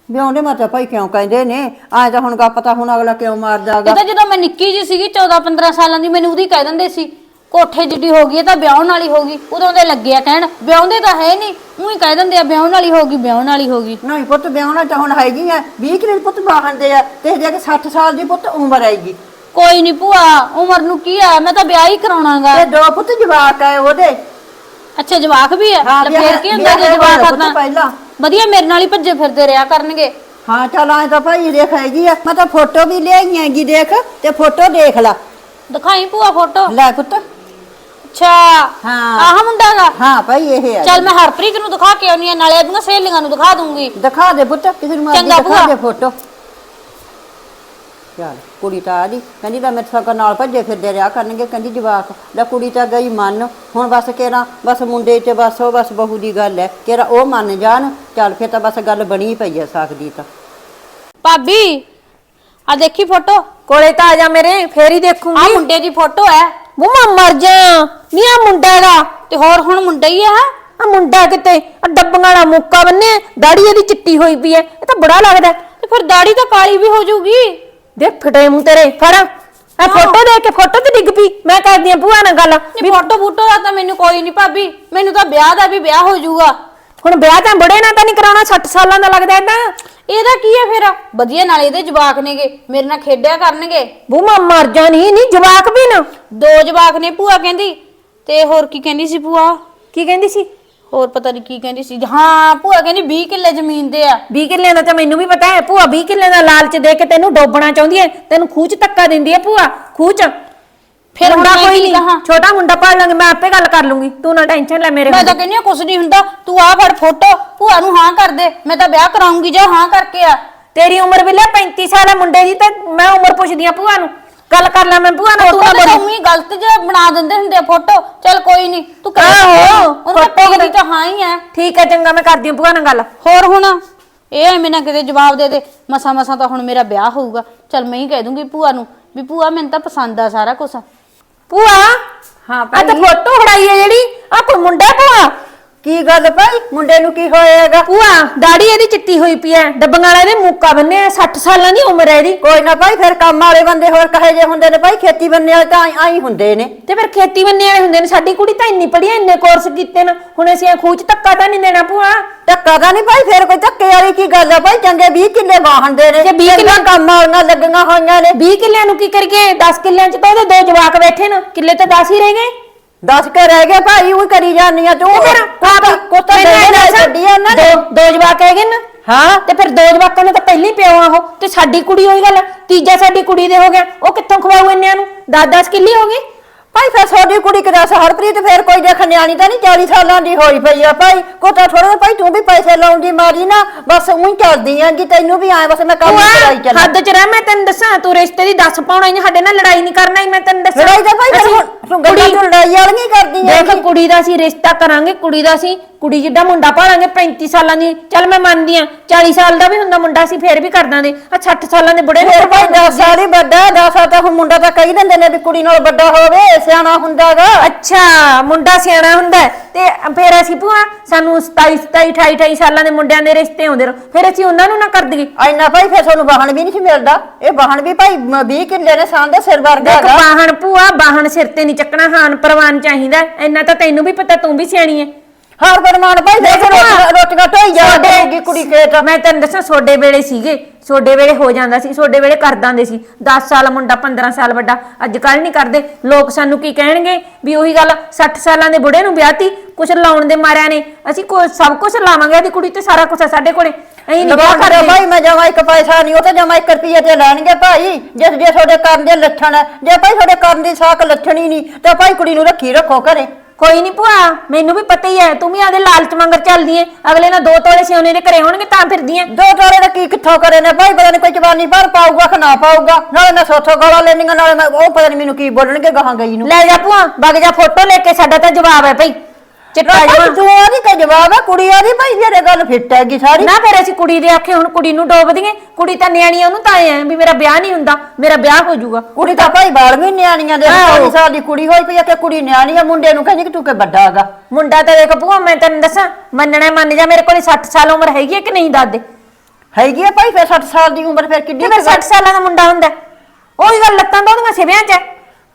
ਵਿਆਹੁੰਦੇ ਮਾਤਾ ਭਾਈ ਕਿਉਂ ਕਹਿੰਦੇ ਨੇ? ਆਏ ਤਾਂ ਹੁਣ ਗਾ ਪਤਾ ਹੁਣ ਅਗਲਾ ਕਿਉਂ ਮਾਰਦਾਗਾ ਇਹ ਤਾਂ ਜਦੋਂ ਮੈਂ ਨਿੱਕੀ ਜੀ ਸੀਗੀ 14 15 ਸਾਲਾਂ ਦੀ ਮੈਨੂੰ ਉਹਦੀ ਕਹਿ ਦਿੰਦੇ ਸੀ ਕੋਠੇ ਜਿੱਡੀ ਹੋ ਗਈ ਇਹ ਤਾਂ ਵਿਆਹਣ ਵਾਲੀ ਹੋ ਗਈ ਉਦੋਂ ਦੇ ਲੱਗੇ ਆ ਕਹਿਣ। ਵਿਆਹੁੰਦੇ ਤਾਂ ਹੈ ਨਹੀਂ ਉਹੀ ਕਹਿ ਦਿੰਦੇ ਆ ਵਿਆਹਣ ਵਾਲੀ ਹੋ ਗਈ ਵਿਆਹਣ ਵਾਲੀ ਹੋ ਗਈ। ਨਹੀਂ ਪੁੱਤ ਵਿਆਹੁਣਾ ਤਾਂ ਹੁਣ ਹੈਗੀ ਆ 20 ਕਿਲੇ ਪੁੱਤ ਬਾਹਣ ਦੇ ਆ ਤੇ ਜੇ ਕਿ 60 ਸਾਲ ਦੀ ਪੁੱਤ ਉਮਰ ਆਏਗੀ ਕੋਈ ਨਹੀਂ ਭੂਆ ਉਮਰ ਨੂੰ ਕੀ ਆ ਮੈਂ ਤਾਂ ਵਿਆਹ ਹੀ ਕਰਾਉਣਾਗਾ। ਤੇ ਦੋ ਪੁੱਤ ਜਵਾਕ ਆ ਉਹਦੇ ਅੱਛਾ ਜਵਾਕ ਵੀ ਹਾਂ, ਲੈ ਵਿਆਹ- ਫਿਰ ਕੀ ਹੁੰਦਾ ਜੇ ਵਿਆਹ ਜਵਾਕ ਹੋਇਆ ਪੁੱਤ ਪਹਿਲਾਂ। ਵਧੀਆ ਮੇਰੇ ਨਾਲ ਹੀ ਭੱਜੇ ਫਿਰਦੇ ਰਿਹਾ ਕਰਨਗੇ। ਹਾਂ ਚੱਲ ਆਏ ਤਾਂ ਭਾਈ ਦੇਖ ਹੈਗੀ ਆ। ਮੈਂ ਤਾਂ ਫੋਟੋ ਵੀ ਲਿਆਈ ਹੈਗੀ ਦੇਖ ਤੇ ਫੋਟੋ ਦੇਖ ਲੈ। ਦਿਖਾਈ ਭੂਆ ਫੋਟੋ? ਲੈ ਪੁੱਤ। ਅੱਛਾ ਹਾਂ। ਆਹ ਮੁੰਡਾਗਾ ਹਾਂ ਭਾਈ ਇਹ ਆ ਚੱਲ ਮੈਂ ਹਰਪ੍ਰੀਤ ਨੂੰ ਦਿਖਾ ਕੇ ਆਉਣੀ ਆ ਨਾਲੇ ਇਹਦੀਆਂ ਸਹੇਲੀਆਂ ਨੂੰ ਦਿਖਾ ਦੂੰਗੀ। ਦਿਖਾ ਦੇ ਪੁੱਤ ਕਿਸੇ ਨੂੰ ਮਰਜ਼ੀ ਚੰਗਾ ਦਿਖਾ ਭੂਆ। ਦੇ ਫੋਟੋ। ਚੱਲ। ਕੁੜੀ ਤਾਂ ਆ ਗਈ। ਕਹਿੰਦੀ ਤਾਂ ਮੇਰੇ ਸਗੋਂ ਨਾਲ ਭੱਜੇ ਫਿਰਦੇ ਰਿਹਾ ਕਰਨਗੇ। ਕਹਿੰਦੀ ਜਵਾਕ ਲੈ ਕੁੜੀ ਤਾਂ ਗਈ ਮੰਨ। ਹੁਣ ਬਸ ਕਿਹੜਾ ਬਸ ਮੁੰਡੇ 'ਚ ਬਸ ਉਹ ਬਸ ਬਹੂ ਦੀ ਗੱਲ ਹੈ। ਕਿਹੜਾ ਉਹ ਮੰਨ ਜਾਣ। ਚੱਲ ਫਿਰ ਤਾਂ ਬਸ ਗੱਲ ਬਣੀ ਪਈ ਆ ਸਕਦੀ ਤਾਂ। ਭਾਬੀ ਆ ਦੇਖੀ ਫੋਟੋ? ਕੋਲੇ ਤਾਂ ਆ ਜਾ ਮੇਰੇ ਫੇਰ ਹੀ ਆ ਦੇਖੂੰਗੀ ਮੁੰਡੇ ਦੀ ਫੋਟੋ ਹੈ। ਉਹ ਮੈਂ ਮਰ ਜਾ। ਨੀ ਆ ਮੁੰਡਾ ਦਾ ਤੇ ਹੋਰ ਹੁਣ ਮੁੰਡਾ ਹੀ ਆ ਆ ਮੁੰਡਾ ਕਿਤੇ ਆ ਡੱਬੀਆਂ ਵਾਲਾ ਮੁੱਕਾ ਬੰਨੇ ਦਾੜੀ ਇਹਦੀ ਚਿੱਟੀ ਹੋਈ ਪਈ ਐ ਇਹ ਤਾਂ ਬੜਾ ਲੱਗਦਾ। ਤੇ ਫਿਰ ਦਾੜੀ ਤਾਂ ਕਾਲੀ ਵੀ ਹੋ ਜਾਊਗੀ। ਦੇਖ ਫਟੇ ਮੂੰਹ ਤੇਰੇ ਫੜ। ਆ ਫੋਟੋ ਦੇਖ ਕੇ ਫੋਟੋ ਤੇ ਡਿੱਗ ਪਈ। ਮੈਂ ਕਰਦੀ ਆ ਭੂਆ ਨਾਲ ਗੱਲ। ਨਹੀਂ ਫੋਟੋ ਫੋਟੋ ਦਾ ਤਾਂ ਮੈਨੂੰ ਕੋਈ ਨਹੀਂ ਭਾਬੀ। ਮੈਨੂੰ ਤਾਂ ਵਿਆਹ ਦਾ ਵੀ ਵਿਆਹ ਹੋ ਜਾਊਗਾ। ਹੁਣ ਵਿਆਹ ਤਾਂ ਬੜੇ ਨਾਲ ਤਾਂ ਨਹੀਂ ਕਰਾਉਣਾ 60 ਸਾਲਾਂ ਦਾ ਲੱਗਦਾ ਏਦਾਂ। ਇਹਦਾ ਕੀ ਹੈ ਫਿਰ? ਵਧੀਆ ਨਾਲ ਇਹਦੇ ਜਵਾਕ ਨੇਗੇ। ਮੇਰੇ ਨਾਲ ਖੇਡਿਆ ਕਰਨਗੇ। ਬੂ ਮੈਂ ਮਰ ਜਾਣੀ ਨਹੀਂ ਜਵਾਕ ਵੀ ਨਾ। ਦੋ ਜਵਾਕ ਨੇ ਭੂਆ ਕਹਿੰਦੀ। ਤੇ ਹੋਰ ਕੀ ਕਹਿੰਦੀ ਸੀ ਭੂਆ? ਕੀ ਕਹਿੰਦੀ ਸੀ? ਹੋਰ ਪਤਾ ਨਹੀਂ ਕੀ ਕਹਿੰਦੀ ਸੀ। ਹਾਂ ਭੂਆ ਕਹਿੰਦੀ 20 ਕਿੱਲੇ ਜ਼ਮੀਨ ਦੇ ਆ। 20 ਕਿੱਲਿਆਂ ਦਾ ਤਾਂ ਮੈਨੂੰ ਵੀ ਪਤਾ ਹੈ। ਭੂਆ 20 ਕਿੱਲਿਆਂ ਦਾ ਲਾਲਚ ਦੇ ਕੇ ਤੈਨੂੰ ਡੋਬਣਾ ਚਾਹੁੰਦੀ ਹੈ। ਤੈਨੂੰ ਖੂਚ ਧੱਕਾ ਦਿੰਦੀ ਹੈ ਭੂਆ ਖੂਚ। ਫਿਰ ਹੁਣ ਮੁੰਡਾ ਮੈਂ ਕੋਈ ਕੀ ਨਹੀਂ? ਛੋਟਾ ਮੁੰਡਾ ਪੜ ਲਾਂਗੇ ਮੈਂ ਆਪੇ ਗੱਲ ਕਰ ਲੂੰਗੀ। ਤੂੰ ਨਾ ਟੈਨਸ਼ਨ ਲੈ ਮੇਰੇ ਮੈਂ। ਤਾਂ ਕਹਿੰਦੀ ਹਾਂ ਕੁਛ ਨਹੀਂ ਹੁੰਦਾ। ਤੂੰ ਆ ਫੜ ਫੋਟੋ ਭੂਆ ਨੂੰ ਹਾਂ ਕਰ ਦੇ। ਮੈਂ ਤਾਂ ਵਿਆਹ ਕਰਾਉਂਗੀ ਜਾਂ ਹਾਂ ਕਰਕੇ ਆ। ਤੇਰੀ ਉਮਰ ਵੀ ਲੈ 35 ਸਾਲ ਆ ਮੁੰਡੇ ਦੀ ਤਾਂ ਮੈਂ ਉਮਰ ਪੁੱਛਦੀ ਆ ਭੂਆ ਨੂੰ। ਗੱਲ ਕਰ ਲੈ ਮੈਂ ਭੂਆ ਨਾਲ ਤੂੰ ਨਾ ਤਾਂ ਬੋਲੀ। ਮੰਮੀ ਗਲਤ ਜਿਹਾ ਬਣਾ ਦਿੰਦੇ ਹੁੰਦੇ ਆ ਫੋਟੋ। ਚੱਲ ਕੋਈ ਨਹੀਂ ਤੂੰ ਕਰ ਆਹੋ, ਉਹਨਾਂ photo ਪੇਜ ਦੀ ਤਾਂ ਹਾਂ ਹੀ ਹੈ ਠੀਕ ਹੈ ਚੰਗਾ ਮੈਂ ਕਰਦੀ ਆ ਭੂਆ ਨਾਲ ਗੱਲ। ਹੋਰ ਹੁਣ ਇਹ ਐਵੇਂ ਨਾ ਕਿਤੇ ਜਵਾਬ ਦੇ ਦੇ। ਮਸਾ ਮਸਾ ਤਾਂ ਹੁਣ ਮੇਰਾ ਵਿਆਹ ਹੋਊਗਾ। ਚੱਲ ਮੈਂ ਹੀ ਕਹਿ ਦੂੰਗੀ ਭੂਆ ਨੂੰ ਵੀ ਭੂਆ ਮੈਨੂੰ ਤਾਂ ਪਸੰਦ ਆ ਸਾਰਾ ਕੁਝ ਭੂਆ ਹਾਂ ਆ ਤਾਂ ਫੋਟੋ ਖੜਾਈ ਹੈ ਜਿਹੜੀ। ਆ ਕੋਈ ਮੁੰਡਾ ਭੂਆ? ਕੀ ਗੱਲ ਭਾਈ? ਮੁੰਡੇ ਨੂੰ ਕੀ ਹੋਏਗਾ? ਭੂਆ ਦਾੜੀ ਇਹਦੀ ਚਿੱਟੀ ਹੋਈ ਪਈ ਐ। ਡੱਬੀਆਂ ਵਾਲੇ ਦੇ ਮੁੱਕਾ ਬੰਨੇ 60 ਸਾਲਾਂ ਦੀ ਉਮਰ ਐ ਇਹਦੀ। ਕੋਈ ਨਾ ਭਾਈ ਫਿਰ ਕੰਮ ਵਾਲੇ ਬੰਦੇ ਹੋਰ ਕਹੇ ਜੇ ਹੁੰਦੇ ਨੇ ਭਾਈ ਖੇਤੀ ਬੰਨੇ ਵਾਲੇ ਤਾਂ ਆਈ ਹੁੰਦੇ ਨੇ। ਤੇ ਫਿਰ ਖੇਤੀ ਬੰਨੇ ਵਾਲੇ ਹੁੰਦੇ ਨੇ ਸਾਡੀ ਕੁੜੀ ਤਾਂ ਇੰਨੀ ਪੜ੍ਹੀ ਐ ਇੰਨੇ ਕੋਰਸ ਕੀਤੇ ਨੇ। ਹੁਣ ਅਸੀਂ ਇਹ ਖੂਚ ਧੱਕਾ ਤਾਂ ਨਹੀਂ ਦੇਣਾ ਭੂਆ। ਧੱਕਾ ਤਾਂ ਨਹੀਂ ਭਾਈ ਫਿਰ ਕੋਈ ਧੱਕੇ ਵਾਲੀ ਕੀ ਗੱਲ ਆ ਭਾਈ? ਚੰਗੇ 20 ਕਿੱਲੇ ਵਾਹਣ ਦੇ ਨੇ। ਜੇ 20 ਚੰਗਾ ਕਿੱਲੇ- ਕੰਮ ਵਾਲੀਆਂ ਲੱਗੀਆਂ ਹੋਈਆਂ ਨੇ। 20 ਕਿੱਲਿਆਂ ਨੂੰ ਕੀ ਕਰੀਏ? 10 ਕਿੱਲਿਆਂ 'ਚ ਤਾਂ ਉਹਦੇ ਦੋ ਜਵਾਕ ਬੈਠੇ ਨੇ। ਕਿੱਲੇ ਤਾਂ 10 ਹੀ ਰਹਿ ਗਏ। 10 ਕੇ ਰਹਿ ਗਏ ਭਾਈ ਉਹ ਕਰੀ ਜਾਂਦੀਆਂ ਤੂੰ ਤੇ ਫਿਰ ਕੋਤਾ ਦੇ ਦੱਸ, ਛੱਡੀ ਉਹਨਾਂ ਨੇ। ਦੋ ਦੋ ਜਵਾਕ ਹੈਗੇ ਨਾ। ਹਾਂ। ਤੇ ਫਿਰ ਦੋ ਜਵਾਕਾਂ ਨੇ ਤਾਂ ਪਹਿਲੀ ਪਿਓ ਆ ਉਹ। ਤੇ ਸਾਡੀ ਕੁੜੀ ਹੋਈ ਗੱਲ ਤੀਜਾ ਸਾਡੀ ਕੁੜੀ ਦੇ ਹੋ ਗਿਆ। ਉਹ ਕਿੱਥੋਂ ਖਵਾਉ ਇੰਨਿਆਂ ਨੂੰ? 10-10 ਕਿੱਲੇ ਹੋ ਗਏ ਭਾਈ ਫਿਰ ਤੁਹਾਡੀ ਕੁੜੀ ਕਿਦਾ ਹਰਪ੍ਰੀਤ ਫਿਰ ਕੋਈ ਦੇਖ ਨਿਆਣੀ ਤਾਂ ਨਹੀਂ 40 ਸਾਲਾਂ ਦੀ ਹੋਈ ਪਈ ਆ ਭਾਈ। ਕੋਤਾ ਥੋੜਾ ਭਾਈ ਤੂੰ ਵੀ ਪੈਸੇ ਲਾਉਣ ਦੀ ਮਾਰੀ ਨਾ ਬਸ ਉਹੀ ਚੱਲਦੀ ਆਂ ਕਿ ਤੈਨੂੰ ਵੀ ਆਏ ਬਸ ਮੈਂ ਕੰਮ ਕਰਾਈ ਚੱਲਾਂ। ਹੱਦ ਚ ਰਹਿ ਮੈਂ ਤੈਨੂੰ ਦੱਸਾਂ ਤੂੰ ਰਿਸ਼ਤੇ ਦੀ ਦੱਸ ਪਾਉਣਾ ਹੀ ਸਾਡੇ ਨਾਲ ਲੜਾਈ ਨਹੀਂ ਕਰਨਾ ਹੀ ਮੈਂ ਤੈਨੂੰ ਦੱਸਾਂ। ਲੜਾਈ ਤਾਂ ਭਾਈ ਤੂੰ ਗੱਲਾਂ ਤੋਂ ਲੜਾਈ ਵਾਲੀਆਂ ਕਰਦੀਆਂ ਦੇਖ ਕੁੜੀ ਦਾ ਅਸੀਂ ਰਿਸ਼ਤਾ ਕਰਾਂਗੇ ਕੁੜੀ ਦਾ ਅਸੀਂ ਕੁੜੀ ਜਿੱਡਾ ਮੁੰਡਾ ਭਾਲਾਂਗੇ 35 ਸਾਲਾਂ ਦੀ। ਚੱਲ ਮੈਂ ਮੰਨਦੀ ਆ 40 ਸਾਲ ਦਾ ਵੀ ਹੁੰਦਾ ਮੁੰਡਾ ਅਸੀਂ ਫੇਰ ਵੀ ਕਰ ਦਾਂਗੇ। ਆ 60 ਸਾਲਾਂ ਦੇ ਬੁੜੇ ਫਿਰ ਭਾਈ 10 ਸਾਲ ਹੀ ਵੱਡਾ 10 ਸਾਲ ਤਾਂ ਹੁਣ ਮੁੰਡਾ ਤਾਂ ਕਹੀ ਦਿੰਦੇ ਨੇ ਵੀ ਕੁੜੀ ਨਾਲ ਵੱਡਾ ਹੋਵੇ ਸਿਆਣਾ ਹੁੰਦਾਗਾ। ਅੱਛਾ ਮੁੰਡਾ ਸਿਆਣਾ ਹੁੰਦਾ ਹੈ। ਤੇ ਫੇਰ ਅਸੀਂ ਭੂਆ ਸਾਨੂੰ 27 27 28 28 ਸਾਲਾਂ ਦੇ ਮੁੰਡਿਆਂ ਦੇ ਰਿਸ਼ਤੇ ਆਉਂਦੇ ਰਹੋ। ਫਿਰ ਅਸੀਂ ਉਹਨਾਂ ਨੂੰ ਨਾ ਕਰ ਦਈਏ। ਐਨਾ ਭਾਈ ਫਿਰ ਤੁਹਾਨੂੰ ਵਾਹਣ ਵੀ ਨਹੀਂ ਸੀ ਮਿਲਦਾ। ਇਹ ਵਾਹਣ ਵੀ ਭਾਈ 20 ਕਿੱਲੇ ਨੇ ਸਾਂ ਦੇ ਸਿਰ ਵਰਗਾ ਦੇਖ ਹੈਗਾ। ਬਾਹਣ ਭੂਆ ਬਾਹਣ ਸਿਰ ਤੇ ਨਹੀਂ ਚੱਕਣਾ ਹਾਨ ਪ੍ਰਵਾਨ ਚਾਹੀਦਾ। ਹੈ। ਇੰਨਾ ਤਾਂ ਤੈਨੂੰ ਵੀ ਪਤਾ ਤੂੰ ਵੀ ਸਿਆਣੀ ਹੈ। ਹਰ ਬਰਮਾਨ ਭਾਈ ਦੇਖ ਰੋਟੀਆਂ ਢੋਈ ਜਾਵੇਗੀ ਕੁੜੀ ਖੇਤ। ਮੈਂ ਤੈਨੂੰ ਦੱਸਾਂ ਛੋਡੇ ਵੇਲੇ ਸੀਗੇ। ਛੋਡੇ ਵੇਲੇ ਹੋ ਜਾਂਦਾ ਸੀ ਛੋਡੇ ਵੇਲੇ ਕਰ ਦਾਂਦੇ ਸੀ। 10 ਸਾਲ ਮੁੰਡਾ 15 ਸਾਲ ਵੱਡਾ। ਅੱਜ ਕੱਲ ਨਹੀਂ ਕਰਦੇ। ਲੋਕ ਸਾਨੂੰ ਕੀ ਕਹਿਣਗੇ? ਵੀ ਉਹੀ ਗੱਲ 60 ਸਾਲਾਂ ਦੇ ਬੁੜੇ ਨੂੰ ਵਿਆਹਤੀ ਕੁਛ ਲਾਉਣ ਦੇ ਮਾਰਿਆਂ ਨੇ। ਅਸੀਂ ਕੋ ਸਭ ਕੁਝ ਲਾਵਾਂਗੇ ਇਹਦੀ ਕੁੜੀ ਤੇ ਸਾਰਾ ਕੁਝ ਸਾਡੇ ਕੋਲੇ। ਅਸੀਂ ਨਹੀਂ ਵਿਆਹ ਕਰਦੇ। ਭਾਈ ਮੈਂ ਜਮਾ ਇੱਕ ਪੈਸਾ ਨਹੀਂ ਉਹ ਤਾਂ ਜਮਾ 1 ਰੁਪਈਏ ਤੇ ਲੈਣਗੇ ਭਾਈ। ਜਿਸ ਜੇ ਤੁਹਾਡੇ ਕਰਨ ਦੇ ਲੱਛਣ ਜੇ ਭਾਈ ਤੁਹਾਡੇ ਕਰਨ ਦੀ ਸਾਖ ਲੱਛਣ ਨਹੀਂ ਤਾਂ ਭਾਈ ਕੁੜੀ ਨੂੰ ਰੱਖੀ ਰੱਖੋ ਘਰੇ। ਕੋਈ ਨਹੀਂ ਭੂਆ ਮੈਨੂੰ ਵੀ ਪਤਾ ਹੀ ਹੈ ਤੂੰ ਵੀ ਆਦੇ ਲਾਲਚ ਮੰਗਰ ਚੱਲਦੀ ਏ ਅਗਲੇ ਨਾਲ ਦੋ ਤੋਲੇ ਸਿਉਨੇ ਦੇ ਘਰੇ ਹੋਣਗੇ ਤਾਂ ਫਿਰਦੀ ਏ ਦੋ ਟੋਲੇ ਦਾ ਕੀ ਕਿੱਥੋਂ ਕਰੇ ਨੇ ਭਾਈ ਪਤਾ ਨਹੀਂ ਕੋਈ ਜਵਾਨੀ ਭਰ ਪਾਊਗਾ ਕਿ ਨਾ ਪਾਊਗਾ। ਨਾਲੇ ਮੈਂ ਸੋਥੋਂ ਗਾਲਾਂ ਲੈਣੀਆਂ ਨਾਲੇ ਮੈਂ ਉਹ ਪਤਾ ਨਹੀਂ ਮੈਨੂੰ ਕੀ ਬੋਲਣਗੇ ਗਾਹਾਂ ਗਈ ਨੂੰ। ਲੈ ਜਾ ਭੂਆ ਵਗ ਜਾ ਫੋਟੋ ਲੈ ਕੇ ਸਾਡਾ ਤਾਂ ਜਵਾਬ ਹੈ ਭਈ। ਚਿੱਟਾ ਭਾਈ ਜਮਾ ਤੂੰ ਆਦੀ ਕਿ ਜਵਾਬ ਹੈ ਕੁੜੀ ਆਦੀ ਭਾਈ ਮੇਰੇ ਗੱਲ ਫਿੱਟ ਹੈਗੀ ਸਾਰੀ ਨਾ ਫਿਰ ਅਸੀਂ ਕੁੜੀ ਦੇ ਆਖੇ ਹੁਣ ਕੁੜੀ ਨੂੰ ਡੋਬ ਦਈਏ ਕੁੜੀ ਤਾਂ ਨਿਆਣੀ ਆ, ਉਹਨੂੰ ਤਾਂ ਐ ਵੀ ਮੇਰਾ ਵਿਆਹ ਨਹੀਂ ਹੁੰਦਾ ਮੇਰਾ ਵਿਆਹ ਹੋ ਜਾਊਗਾ ਕੁੜੀ ਤਾਂ ਭਾਈ ਬਾਲ ਵੀ ਨਿਆਣੀਆਂ ਦੇ ਆਹੋ। 40 ਸਾਲ ਦੀ ਕੁੜੀ ਹੋਈ ਪਈ ਆ ਕਿ ਕੁੜੀ ਨਿਆਣੀ ਆ ਮੁੰਡੇ ਨੂੰ ਕਹਿੰਦੀ ਕਿ ਤੂੰ ਕਿ ਵੱਡਾ ਹੈਗਾ ਮੁੰਡਾ ਤਾਂ ਦੇਖ ਭੂਆ ਮੈਂ ਤੈਨੂੰ ਦੱਸਾਂ ਮੰਨਣਾ ਮੰਨ ਜਾ ਮੇਰੇ ਕੋਲ 60 ਸਾਲ ਉਮਰ ਹੈਗੀ ਹੈ ਕਿ ਨਹੀਂ ਦਾਦੇ ਹੈਗੀ ਆ ਭਾਈ ਫਿਰ 60 ਸਾਲ ਦੀ ਉਮਰ ਫਿਰ ਕਿੱਡੀ ਤੇ ਫਿਰ 60 ਸਾਲਾਂ ਦਾ ਮੁੰਡਾ ਹੁੰਦਾ ਹੈ। ਉਹੀ ਗੱਲ ਲੱਤਾਂ ਤਾਂ ਉਹਦੀਆਂ ਸਿਵਿਆਂ 'ਚ ਹੈ।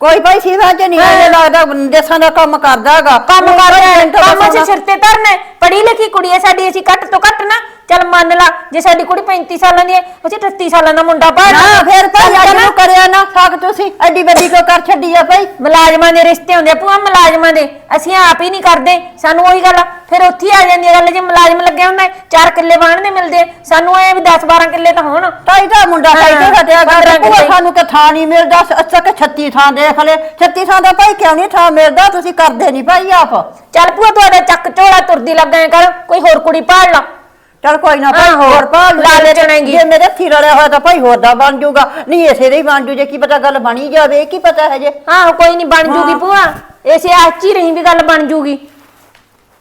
ਕੋਈ ਭਾਈ ਸੀਵਾ ਚ ਨਹੀਂ ਇਹ ਲੱਗਦਾ ਦੇਸਾਂ ਦਾ ਕੰਮ ਕਰਦਾ ਹੈਗਾ ਕੰਮ ਕਰ ਕੰਮ ਅਸੀਂ ਸਿਰ ਤੇ ਧਰਨਾ ਹੈ। ਪੜ੍ਹੀ ਲਿਖੀ ਕੁੜੀ ਹੈ ਸਾਡੀ ਅਸੀਂ ਘੱਟ ਤੋਂ ਘੱਟ ਨਾ ਚੱਲ ਮੰਨ ਲਾ ਜੇ ਸਾਡੀ ਕੁੜੀ 35 ਸਾਲਾਂ ਦੀ ਹੈ ਅਸੀਂ 38 ਸਾਲਾਂ ਦਾ ਮੁੰਡਾ ਬਾਹਰ ਨਾ ਫਿਰ ਭਾਈ ਅੱਜ ਨੂੰ ਕਰਿਆ ਨਾ ਸਾਕ ਤੁਸੀਂ। ਐਡੀ ਵੱਡੀ ਕੋ ਕਰ ਛੱਡੀ ਆ ਭਾਈ। ਮੁਲਾਜ਼ਮਾਂ ਦੇ ਰਿਸ਼ਤੇ ਹੁੰਦੇ ਆ ਭੂਆ ਮੁਲਾਜ਼ਮਾਂ ਦੇ। ਅਸੀਂ ਆਪ ਹੀ ਨਹੀਂ ਕਰਦੇ। ਸਾਨੂੰ ਉਹੀ ਗੱਲ ਆ, ਫਿਰ ਉੱਥੇ ਹੀ ਆ ਜਾਂਦੀ ਹੈ ਗੱਲ ਜੇ ਮੁਲਾਜ਼ਮ ਲੱਗਿਆ ਹੁੰਦਾ ਚਾਰ ਕਿੱਲੇ ਵਾਹਣ ਦੇ ਮਿਲਦੇ ਸਾਨੂੰ ਐ ਵੀ 10 12 ਕਿੱਲੇ ਤਾਂ ਹੋਣ। ਤਾਈ ਦਾ ਮੁੰਡਾ ਤਾਈ ਤੇ ਹਾਂ, ਘਟਿਆ ਪੰਦਰਾਂ ਗਾ ਕਿੱਲੇ। ਸਾਨੂੰ ਕਿ ਥਾਂ ਨਹੀਂ ਮਿਲਦਾ ਅੱਛਾ ਕਿ 36 ਥਾਂ ਦੇਖ ਲੈ। 36 ਥਾਂ ਦਾ ਭਾਈ ਕਿਉਂ ਨਹੀਂ ਥਾਂ ਮਿਲਦਾ? ਤੁਸੀਂ ਕਰਦੇ ਨਹੀਂ ਭਾਈ ਆਪ। ਚੱਲ ਭੂਆ ਤੁਹਾਡਾ ਚੱਕ ਝੋਲਾ ਤੁਰਦੀ ਲੱਗਾ ਕਰ ਕੋਈ ਹੋਰ ਕੁੜੀ ਪਾੜ ਲਾ। ਚਲ ਕੋਈ ਨਾ ਭਾਈ ਆਹੋ, ਹੋਰ ਪਾ ਲੂ। ਲਾਲਚ ਚਣੇਗੀ। ਜੇ ਮੇਰੇ ਹੱਥੀ ਰਲਿਆ ਹੋਇਆ ਤਾਂ ਭਾਈ ਹੋਰ ਦਾ ਬਣ ਜਾਊਗਾ ਨਹੀਂ ਇਸੇ ਦੇ ਹੀ ਬਣ ਜੂ ਜੇ ਕੀ ਪਤਾ ਗੱਲ ਬਣੀ ਜਾਵੇ ਕੀ ਪਤਾ ਹੈ ਜੇ। ਹਾਂ ਕੋਈ ਨਹੀਂ ਬਣ ਜੂਗੀ ਭੂਆ। ਇਸੇ ਆਚ ਹੀ ਰਹੀ ਵੀ ਗੱਲ ਬਣ ਜੂਗੀ।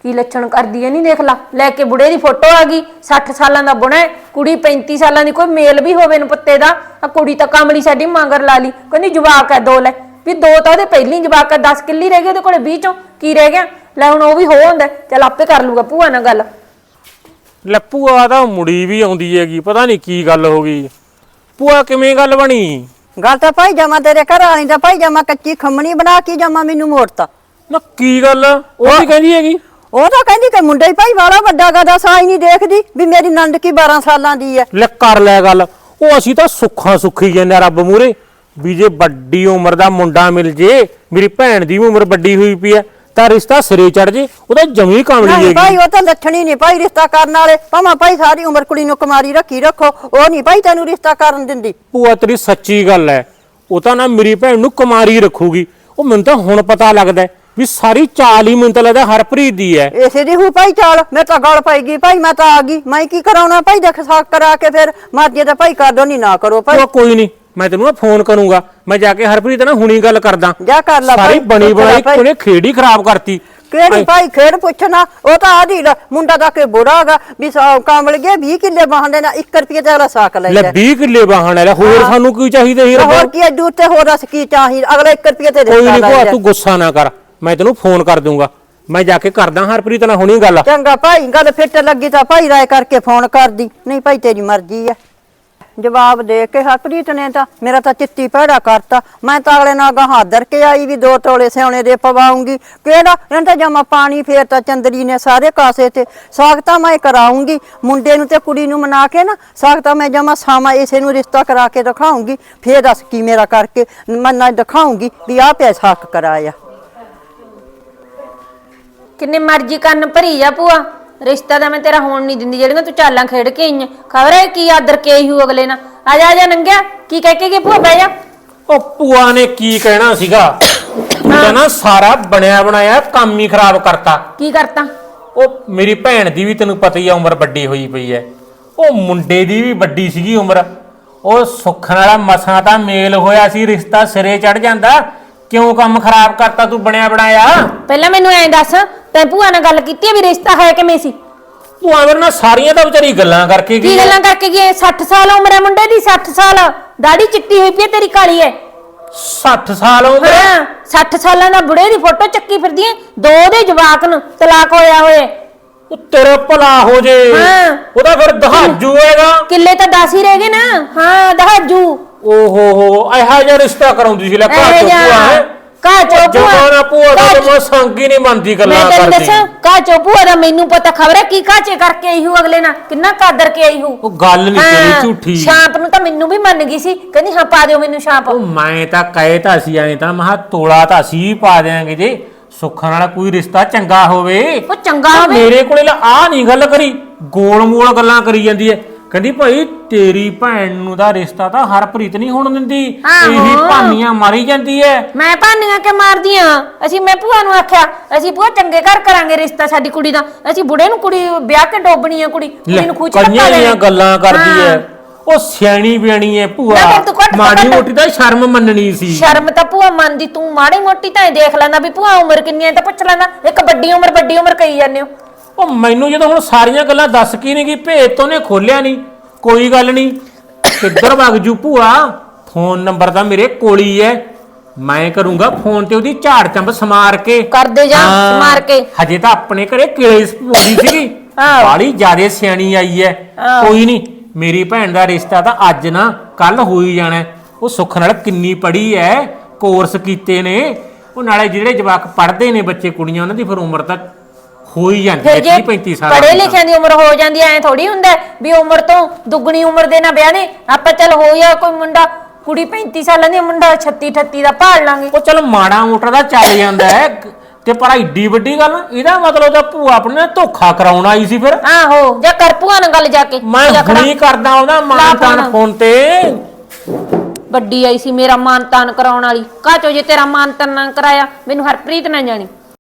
ਕੀ ਲੱਛਣ ਕਰਦੀ ਐ ਨਹੀਂ ਦੇਖ ਲਾ। ਲੈ ਕੇ ਬੁੜੇ ਦੀ ਫੋਟੋ ਆ ਗਈ 60 ਸਾਲਾਂ ਦਾ ਬੁਣਾ ਹੈ, ਕੁੜੀ 35 ਸਾਲਾਂ ਦੀ ਕੋਈ ਮੇਲ ਵੀ ਹੋਵੇ ਨੂੰ ਪੱਤੇ ਦਾ ਆ ਕੁੜੀ ਤਾਂ ਕਮਲੀ ਸਾਡੀ ਮੰਗਰ ਲਾ ਲਈ। ਕਹਿੰਦੀ ਜਵਾਕ ਹੈ ਦੋ ਲੈ। ਵੀ ਦੋ ਤਾਂ ਉਹਦੇ ਪਹਿਲੀ ਜਵਾਕ ਹੈ 10 ਕਿੱਲੀ ਰਹਿ ਗਈ ਉਹਦੇ ਕੋਲੇ 20 ਚੋਂ ਕੀ ਰਹਿ ਗਿਆ? ਲੈ ਹੁਣ ਉਹ ਵੀ ਹੋ ਹੁੰਦਾ ਚੱਲ ਆਪੇ ਕਰ ਲੂਗਾ ਭੂਆ ਨਾਲ ਗੱਲ। ਲੈ ਭੂਆ ਤਾਂ ਮੁੜੀ ਵੀ ਆਉਂਦੀ ਹੈਗੀ ਪਤਾ ਨਹੀਂ ਕੀ ਗੱਲ ਹੋ ਗਈ। ਭੂਆ ਕਿਵੇਂ ਗੱਲ ਬਣੀ? ਗੱਲ ਤਾਂ ਭਾਈ ਜਮਾ ਤੇਰੇ ਘਰ ਵਾਲੀ ਦਾ ਭਾਈ ਜਮਾ ਕੱਚੀ ਖੰਮਣੀ ਬਣਾ ਕੇ ਜਮਾ ਮੈਨੂੰ ਮੋੜਤਾ। ਨਾ ਕੀ ਗੱਲ ਉਹ ਵੀ ਕਹਿੰਦੀ ਹੈਗੀ? ਉਹ ਤਾਂ ਕਹਿੰਦੀ ਕਿ ਮੁੰਡਾ ਹੀ ਭਾਈ ਵਾਲਾ ਵੱਡਾ ਗਾ ਦਾ ਸਾਈ ਨਹੀਂ ਦੇਖਦੀ ਵੀ ਮੇਰੀ ਨੰਦ ਕੀ 12 ਸਾਲਾਂ ਦੀ ਹੈ। ਲੈ ਕਰ ਲੈ ਗੱਲ। ਉਹ ਅਸੀਂ ਤਾਂ ਸੁੱਖਾਂ ਸੁੱਖੀ ਜਾਂਦੇ ਰੱਬ ਮੂਰੇ ਵੀ ਜੇ ਵੱਡੀ ਉਮਰ ਦਾ ਮੁੰਡਾ ਮਿਲ ਜੇ ਮੇਰੀ ਭੈਣ ਦੀ ਵੀ ਉਮਰ ਵੱਡੀ ਹੋਈ ਪਈ ਹੈ ਤਾਂ ਰਿਸ਼ਤਾ ਸਿਰੇ ਚੜ ਜੇ ਉਹਦਾ ਜਮੀ ਕਾਮਲੀ ਨਹੀਂ ਭਾਈ ਹੈਗੀ ਉਹ ਤਾਂ ਲੱਛਣੀ ਨਹੀਂ ਭਾਈ ਰਿਸ਼ਤਾ ਕਰਨ ਵਾਲੇ। ਭਾਵੇਂ ਭਾਈ ਸਾਰੀ ਉਮਰ ਕੁੜੀ ਨੂੰ ਕੁਮਾਰੀ ਰੱਖੀ ਰੱਖੋ ਉਹ ਨਹੀਂ ਭਾਈ ਤੈਨੂੰ ਰਿਸ਼ਤਾ ਕਰਨ ਦਿੰਦੀ। ਭੂਆ ਤੇਰੀ ਸੱਚੀ ਗੱਲ ਹੈ ਉਹ ਤਾਂ ਨਾ ਮੇਰੀ ਭੈਣ ਨੂੰ ਕੁਮਾਰੀ ਰੱਖੂਗੀ। ਉਹ ਮੈਨੂੰ ਤਾਂ ਹੁਣ ਪਤਾ ਲੱਗਦਾ ਹੈ ਵੀ ਸਾਰੀ ਚਾਲ ਹੀ ਮੈਨੂੰ ਤਾਂ ਲੱਗਦਾ ਹਰਪ੍ਰੀਤ ਦੀ ਹੈ ਇਸੇ ਦੀ ਹੂ ਭਾਈ ਚਾਲ ਮੈਂ ਤਾਂ ਗਲ ਪਈ ਗਈ। ਭਾਈ ਮੈਂ ਤਾਂ ਆ ਗਈ। ਮੈਂ ਕੀ ਕਰਾਉਣਾ? ਭਾਈ ਦੇਖ ਸਾਕ ਕਰਾ ਕੇ ਫਿਰ। ਮਰਜ਼ੀ ਤਾਂ ਭਾਈ ਕਰ ਦੋ ਨਹੀਂ ਨਾ ਕਰੋ ਭਾਈ। ਉਹ ਕੋਈ ਨਹੀਂ। ਮੈਂ ਤੈਨੂੰ ਨਾ ਫੋਨ ਕਰੂੰਗਾ। ਮੈਂ ਜਾ ਕੇ ਹਰਪ੍ਰੀਤ ਨਾਲ ਹੁਣੀ ਗੱਲ ਕਰਦਾ। ਜਾ ਕਰ ਲਾ ਸਾਰੀ ਭਾਈ, ਬਣੀ ਪੁੱਛ ਲੈ ਬਣਾਈ ਭਾਈ। ਕੋਨੇ ਖੇੜੀ ਖਰਾਬ ਕਰਤੀ। ਕਿਹੜੀ ਭਾਈ ਖੇਡ ਪੁੱਛਣਾ? ਉਹ ਤਾਂ ਆਦੀ ਮੁੰਡਾ ਤਾਂ ਕਿ ਬੁੜਾ ਹੈਗਾ ਵੀ ਸਾ- ਕਾਮਲ ਗਿਆ 20 ਕਿੱਲੇ ਬਾਹੰਦੇ ਨਾ 1 ਰੁਪਏ ਤੇ ਅਗਲਾ ਸਾਕ ਲੈ ਲੈ ਲੈ 20 ਕਿੱਲੇ ਵਾਹਣ ਵਾਲਾ ਹੋਰ ਸਾਨੂੰ ਕੀ ਚਾਹੀਦਾ ਰੱਬਾ? ਹੋਰ ਕੀ ਐਡੂ ਉੱਤੇ ਹੋਰ ਦੱਸ ਕੀ ਚਾਹੀ ਅਗਲਾ 1 ਰੁਪਏ ਤੇ ਕੋਈ ਨਹੀਂ ਭੂਆ। ਤੂੰ ਗੁੱਸਾ ਨਾ ਕਰ। ਮੈਂ ਤੈਨੂੰ ਫੋਨ ਕਰ ਦੂੰਗਾ। ਮੈਂ ਜਾ ਕੇ ਕਰਦਾ ਹਰਪ੍ਰੀਤ ਨਾਲ ਹੁਣੀ ਗੱਲ। ਚੰਗਾ ਭਾਈ ਗੱਲ ਫਿੱਟ ਲੱਗੀ ਤਾਂ ਭਾਈ ਰਾਏ ਕਰਕੇ ਫੋਨ ਕਰਦੀ। ਨਹੀਂ ਭਾਈ ਤੇਰੀ ਮਰਜ਼ੀ ਹੈ। ਜਵਾਬ ਦੇ ਕੇ ਹਰਪ੍ਰੀਤ ਨੇ ਤਾਂ ਮੇਰਾ ਤਾਂ ਚਿੱਤੀ ਭੈੜਾ ਕਰਤਾ। ਮੈਂ ਤਾਂ ਅਗਲੇ ਨਾਲ ਗਾਹਾਂ ਦਰ ਕੇ ਆਈ ਵੀ ਦੋ ਤੋਲੇ ਸਿਆਉਣੇ ਦੇ ਪਵਾਉਂਗੀ। ਕਿਹੜਾ? ਇਹਨਾਂ ਤਾਂ ਜਮਾ ਪਾਣੀ ਫੇਰ ਤਾਂ ਚੰਦਰੀ ਨੇ ਸਾਰੇ ਕਾਸੇ ਤੇ। ਸਾਗ ਤਾਂ ਮੈਂ ਕਰਾਉਂਗੀ। ਮੁੰਡੇ ਨੂੰ ਤੇ ਕੁੜੀ ਨੂੰ ਮਨਾ ਕੇ ਨਾ, ਸਾਗ ਤਾਂ ਮੈਂ ਜਮਾ ਸਾਮਾ ਇਸੇ ਨੂੰ ਰਿਸ਼ਤਾ ਕਰਾ ਕੇ ਦਿਖਾਉਂਗੀ। ਫੇਰ ਦੱਸ ਕੀ ਮੇਰਾ ਕਰਕੇ ਮੈਂ ਨਾ ਦਿਖਾਉਂਗੀ ਵੀ ਆਹ ਪਿਆ ਸਾਕ ਕਰਾਇਆ। ਕਿੰਨੇ ਮਰਜ਼ੀ ਕੰਨ ਭਰੀ ਜਾ ਭੂਆ। ਰਿਸ਼ਤਾ ਤਾਂ ਮੈਂ ਤੇਰਾ ਹੋਣ ਨਹੀਂ ਦਿੰਦੀ ਜਿਹੜੀਆਂ ਤੂੰ ਚਾਲਾਂ ਖੇਡ ਕੇ ਆਈਆਂ। ਖਬਰ ਹੈ ਕੀ ਆਦਰ ਕੇ ਆਈ ਹੂ ਅਗਲੇ ਨਾਲ। ਆ ਜਾ ਆ ਜਾ ਨੰਗਿਆ ਕੀ ਕਹਿ ਕੇ ਗਈ ਭੂਆ ਬਹਿ ਜਾ। ਉਹ ਭੂਆ ਨੇ ਕੀ ਕਹਿਣਾ ਸੀਗਾ? ਉਹਦਾ ਨਾ ਸਾਰਾ ਬਣਿਆ ਬਣਾਇਆ ਕੰਮ ਹੀ ਖਰਾਬ ਕਰਤਾ। ਕੀ ਕਰਤਾ? ਉਹ ਮੇਰੀ ਭੈਣ ਦੀ ਵੀ ਤੈਨੂੰ ਪਤਾ ਹੀ ਆ ਉਮਰ ਵੱਡੀ ਹੋਈ ਪਈ ਐ। ਉਹ ਮੁੰਡੇ ਦੀ ਵੀ ਵੱਡੀ ਸੀਗੀ ਉਮਰ। ਉਹ ਸੁੱਖਣ ਵਾਲਾ ਮਸਾਂ ਤਾਂ ਮੇਲ ਹੋਇਆ ਸੀ ਰਿਸ਼ਤਾ ਸਿਰੇ ਚੜ ਜਾਂਦਾ। ਕਿਉਂ ਕੰਮ ਖਰਾਬ ਕਰਤਾ ਤੂੰ ਬਣਿਆ ਬਣਾਇਆ? ਪਹਿਲਾਂ ਮੈਨੂੰ ਐਂ ਦੱਸ ਤੈਂ ਭੂਆ ਨਾਲ ਗੱਲ ਕੀਤੀ ਆ ਵੀ ਰਿਸ਼ਤਾ ਹੈ ਕਿਵੇਂ ਸੀ? ਭੂਆ ਮੇਰੇ ਨਾਲ ਸਾਰੀਆਂ ਤਾਂ ਵਿਚਾਰੀ ਗੱਲਾਂ ਕਰਕੇ ਕੀ ਗਈ। ਗੱਲਾਂ ਕਰਕੇ ਗਈ 60 ਸਾਲ ਉਮਰ ਹੈ ਮੁੰਡੇ ਦੀ 60 ਸਾਲ। ਦਾੜੀ ਚਿੱਟੀ ਹੋਈ ਪਈ ਹੈ, ਤੇਰੀ ਕਾਲੀ ਹੈ 60 ਸਾਲ ਹਾਂ 60 ਸਾਲਾਂ ਦਾ ਬੁੜੇ ਦੀ ਫੋਟੋ ਚੱਕੀ ਫਿਰਦੀ ਹੈ ਦੋ ਦੇ ਜਵਾਕ ਨੂੰ ਤਲਾਕ ਹੋਇਆ ਹੋਏ ਉਹ ਤੇਰਾ ਭਲਾ ਹੋ ਜੇ। ਹਾਂ। ਉਹਦਾ ਫਿਰ ਦਹਾਜੂ ਹੈਗਾ। ਕਿੱਲੇ ਤਾਂ 10 ਹੀ ਰਹਿ ਗਏ ਨਾ। ਹਾਂ ਦਹਾਜੂ। ਓਹੋ ਹੋ ਇਹੋ ਜਿਹਾ ਰਿਸ਼ਤਾ ਕਰਾਉਂਦੀ ਸੀ ਲੈ ਘਰ ਇਹ ਚੋਂ ਜਾ ਭੂਆ ਹੈ। ਕਾ ਚੋ ਜਮਾਨਾ ਭੂਆ ਦਾ ਤਾਂ ਮੈਂ ਸੰਗ ਨਹੀਂ ਮੰਨਦੀ ਮੈਂ ਗੱਲਾਂ ਤੈਨੂੰ ਕਰਦੀ। ਦੱਸਾਂ ਕਾ ਚੋ ਭੂਆ ਦਾ ਮੈਨੂੰ ਪਤਾ ਖਬਰ ਹੈ ਕੀ ਕਾਚੇ ਕਰਕੇ ਆਈ ਹੂ ਅਗਲੇ ਨਾਲ? ਕਿੰਨਾ ਕਾਦਰ ਕੇ ਆਈ ਹੂ? ਉਹ ਗੱਲ ਨਹੀਂ ਤੇਰੀ ਝੂਠੀ। ਸ਼ਾਂਪ ਨੂੰ ਤਾਂ ਮੈਨੂੰ ਵੀ ਮੰਨ ਗਈ ਸੀ। ਕਹਿੰਦੀ ਹਾਂ ਪਾ ਦਿਓ ਮੈਨੂੰ ਸ਼ਾਂਪ। ਉਹ ਮੈਂ ਤਾਂ ਕਹੇ ਤਾਂ ਸੀ ਐਂ ਤਾਂ। ਮਹਾ ਤੋਲਾ ਤਾਂ ਅਸੀਂ ਵੀ ਪਾ ਦਿਆਂਗੇ ਜੇ। ਸੁੱਖਾਂ ਨਾਲ ਕੋਈ ਰਿਸ਼ਤਾ ਚੰਗਾ ਹੋਵੇ। ਉਹ ਚੰਗਾ ਹੋਵੇ। ਮੇਰੇ ਕੋਲੇ ਆ ਨਹੀਂ ਗੱਲ ਕਰੀ। ਗੋਲ ਮੋਲ ਗੱਲਾਂ ਕਰੀ ਜਾਂਦੀ ਐ ਕਹਿੰਦੀ ਭਾਈ ਤੇਰੀ ਭੈਣ ਨੂੰ ਦਾ ਰਿਸ਼ਤਾ ਤਾਂ ਹਰਪ੍ਰੀਤ ਨਹੀਂ ਹੋਣ ਦਿੰਦੀ। ਆਹੋ। ਇਹੀ ਭਾਨੀਆਂ ਮਾਰੀ ਜਾਂਦੀ ਐ। ਮੈਂ ਭਾਨੀਆਂ ਕੇ ਮਾਰਦੀਆਂ? ਅਸੀਂ ਮੈਂ ਭੂਆ ਨੂੰ ਆਖਿਆ ਅਸੀਂ ਭੂਆ ਚੰਗੇ ਘਰ ਕਰਾਂਗੇ ਰਿਸ਼ਤਾ ਸਾਡੀ ਕੁੜੀ ਦਾ। ਅਸੀਂ ਬੁੜੇ ਨੂੰ ਕੁੜੀ ਵਿਆਹ ਕੇ ਡੋਬਣੀ ਆ ਕੁੜੀ ਕੁੜੀ ਨੂੰ ਖੂਚ ਕੰਨਿਆਂ ਧੱਕਾ ਦੀਆਂ। ਗੱਲਾਂ ਕਰਦੀ ਐ। ਉਹ ਸਿਆਣੀ ਬਿਆਣੀ ਐ ਭੂਆ। ਨਾ ਫਿਰ ਤੂੰ ਘੱਟ ਤੋਂ ਮਾੜੀ ਘੱਟ- ਮੋਟੀ ਤਾਂ ਸ਼ਰਮ ਮੰਨਣੀ ਸੀ। ਸ਼ਰਮ ਤਾਂ ਭੂਆ ਮੰਨਦੀ ਤੂੰ ਮਾੜੀ ਮੋਟੀ ਤਾਂ ਇਹ ਦੇਖ ਲੈਂਦਾ ਵੀ ਭੂਆ ਉਮਰ ਕਿੰਨੀ ਹੈ ਤਾਂ ਪੁੱਛ ਲੈਂਦਾ ਇੱਕ ਵੱਡੀ ਉਮਰ ਵੱਡੀ ਉਮਰ ਕਹੀ ਜਾਂਦੇ ਹੋ। ਉਹ ਮੈਨੂੰ ਜਦੋਂ ਹੁਣ ਸਾਰੀਆਂ ਗੱਲਾਂ ਦੱਸ ਕੀ ਨਹੀਂ ਗਈ ਭੇਤ ਤੋਂ ਨੇ ਖੋਲਿਆ ਨਹੀਂ। ਕੋਈ ਗੱਲ ਨਹੀਂ। ਕਿੱਧਰ ਵਗ ਜੂ ਭੂਆ? ਫੋਨ ਨੰਬਰ ਤਾਂ ਮੇਰੇ ਕੋਲ ਹੀ ਹੈ। ਮੈਂ ਕਰੂੰਗਾ ਫੋਨ ਤੇ ਉਹਦੀ ਝਾੜ ਚੰਬ ਸਮਾਰ ਕੇ। ਕਰਦੇ ਜਾ, ਹਾਂ, ਸਮਾਰ ਕੇ। ਹਜੇ ਤਾਂ ਆਪਣੇ ਘਰੇ ਕਿਲੇ ਪੂਰੀ ਸੀਗੀ। ਆਹੋ। ਬਾਲੀ ਜਿਆਦੇ ਸਿਆਣੀ ਆਈ ਹੈ। ਆਹੋ। ਕੋਈ ਨਹੀਂ ਮੇਰੀ ਭੈਣ ਦਾ ਰਿਸ਼ਤਾ ਤਾਂ ਅੱਜ ਨਾ ਕੱਲ ਹੋ ਹੀ ਜਾਣਾ ਹੈ। ਉਹ ਸੁੱਖ ਨਾਲ ਕਿੰਨੀ ਪੜੀ ਹੈ ਕੋਰਸ ਕੀਤੇ ਨੇ। ਉਹ ਨਾਲੇ ਜਿਹੜੇ ਜਵਾਕ ਪੜ੍ਹਦੇ ਨੇ ਬੱਚੇ ਕੁੜੀਆਂ ਉਹਨਾਂ ਦੀ ਫਿਰ ਉਮਰ ਤਾਂ ਹੋ ਹੀ ਜਾਂਦੀ ਹੈ ਫਿਰ ਜੇ 30 35 ਸਾਲ ਤਾਂ। ਲਿਖਿਆਂ ਦੀ ਉਮਰ ਹੋ ਜਾਂਦੀ ਐ ਥੋੜੀ ਹੁੰਦਾ ਹੈ ਵੀ ਉਮਰ ਤੋਂ ਦੁੱਗਣੀ ਉਮਰ ਦੇ ਨਾਲ ਵਿਆਹ ਨੇ ਆਪਾਂ ਚੱਲ ਹੋ ਜਾ ਕੋਈ ਮੁੰਡਾ ਕੁੜੀ 35 ਸਾਲਾਂ ਦੀ ਮੁੰਡਾ 36 38 ਦਾ ਭਾਲ ਲਾਂਗੇ ਉਹ ਚਲ ਮਾੜਾ ਮੋਟਾ ਦਾ ਚੱਲ ਜਾਂਦਾ ਹੈ ਤੇ ਪਰ ਏਡੀ ਵੱਡੀ ਗੱਲ ਇਹਦਾ ਮਤਲਬ ਤਾਂ ਭੂਆ ਆਪਣੇ ਨਾਲ ਧੋਖਾ ਕਰਾਉਣ ਆਈ ਸੀ ਫਿਰ ਆਹੋ ਜਾਂ ਕਰ ਭੂਆ ਨਾਲ ਗੱਲ ਜਾ ਕੇ ਮੈਂ ਜਾ ਖੜਾ। ਹੁਣੀ ਕਰਦਾ ਉਹਦਾ ਮਾਨਤਾਨ ਫੋਨ। ਫੋਨ ਤੇ ਵੱਡੀ ਆਈ ਸੀ ਮੇਰਾ ਮਾਨਤਾਨ ਕਰਾਉਣ ਵਾਲੀ ਕਾਚੋ ਜੇ ਤੇਰਾ ਮਾਨਤਾਨ ਨਾ ਕਰਾਇਆ ਮੈਨੂੰ ਹਰਪ੍ਰੀਤ ਨਾ ਜਾਣੀ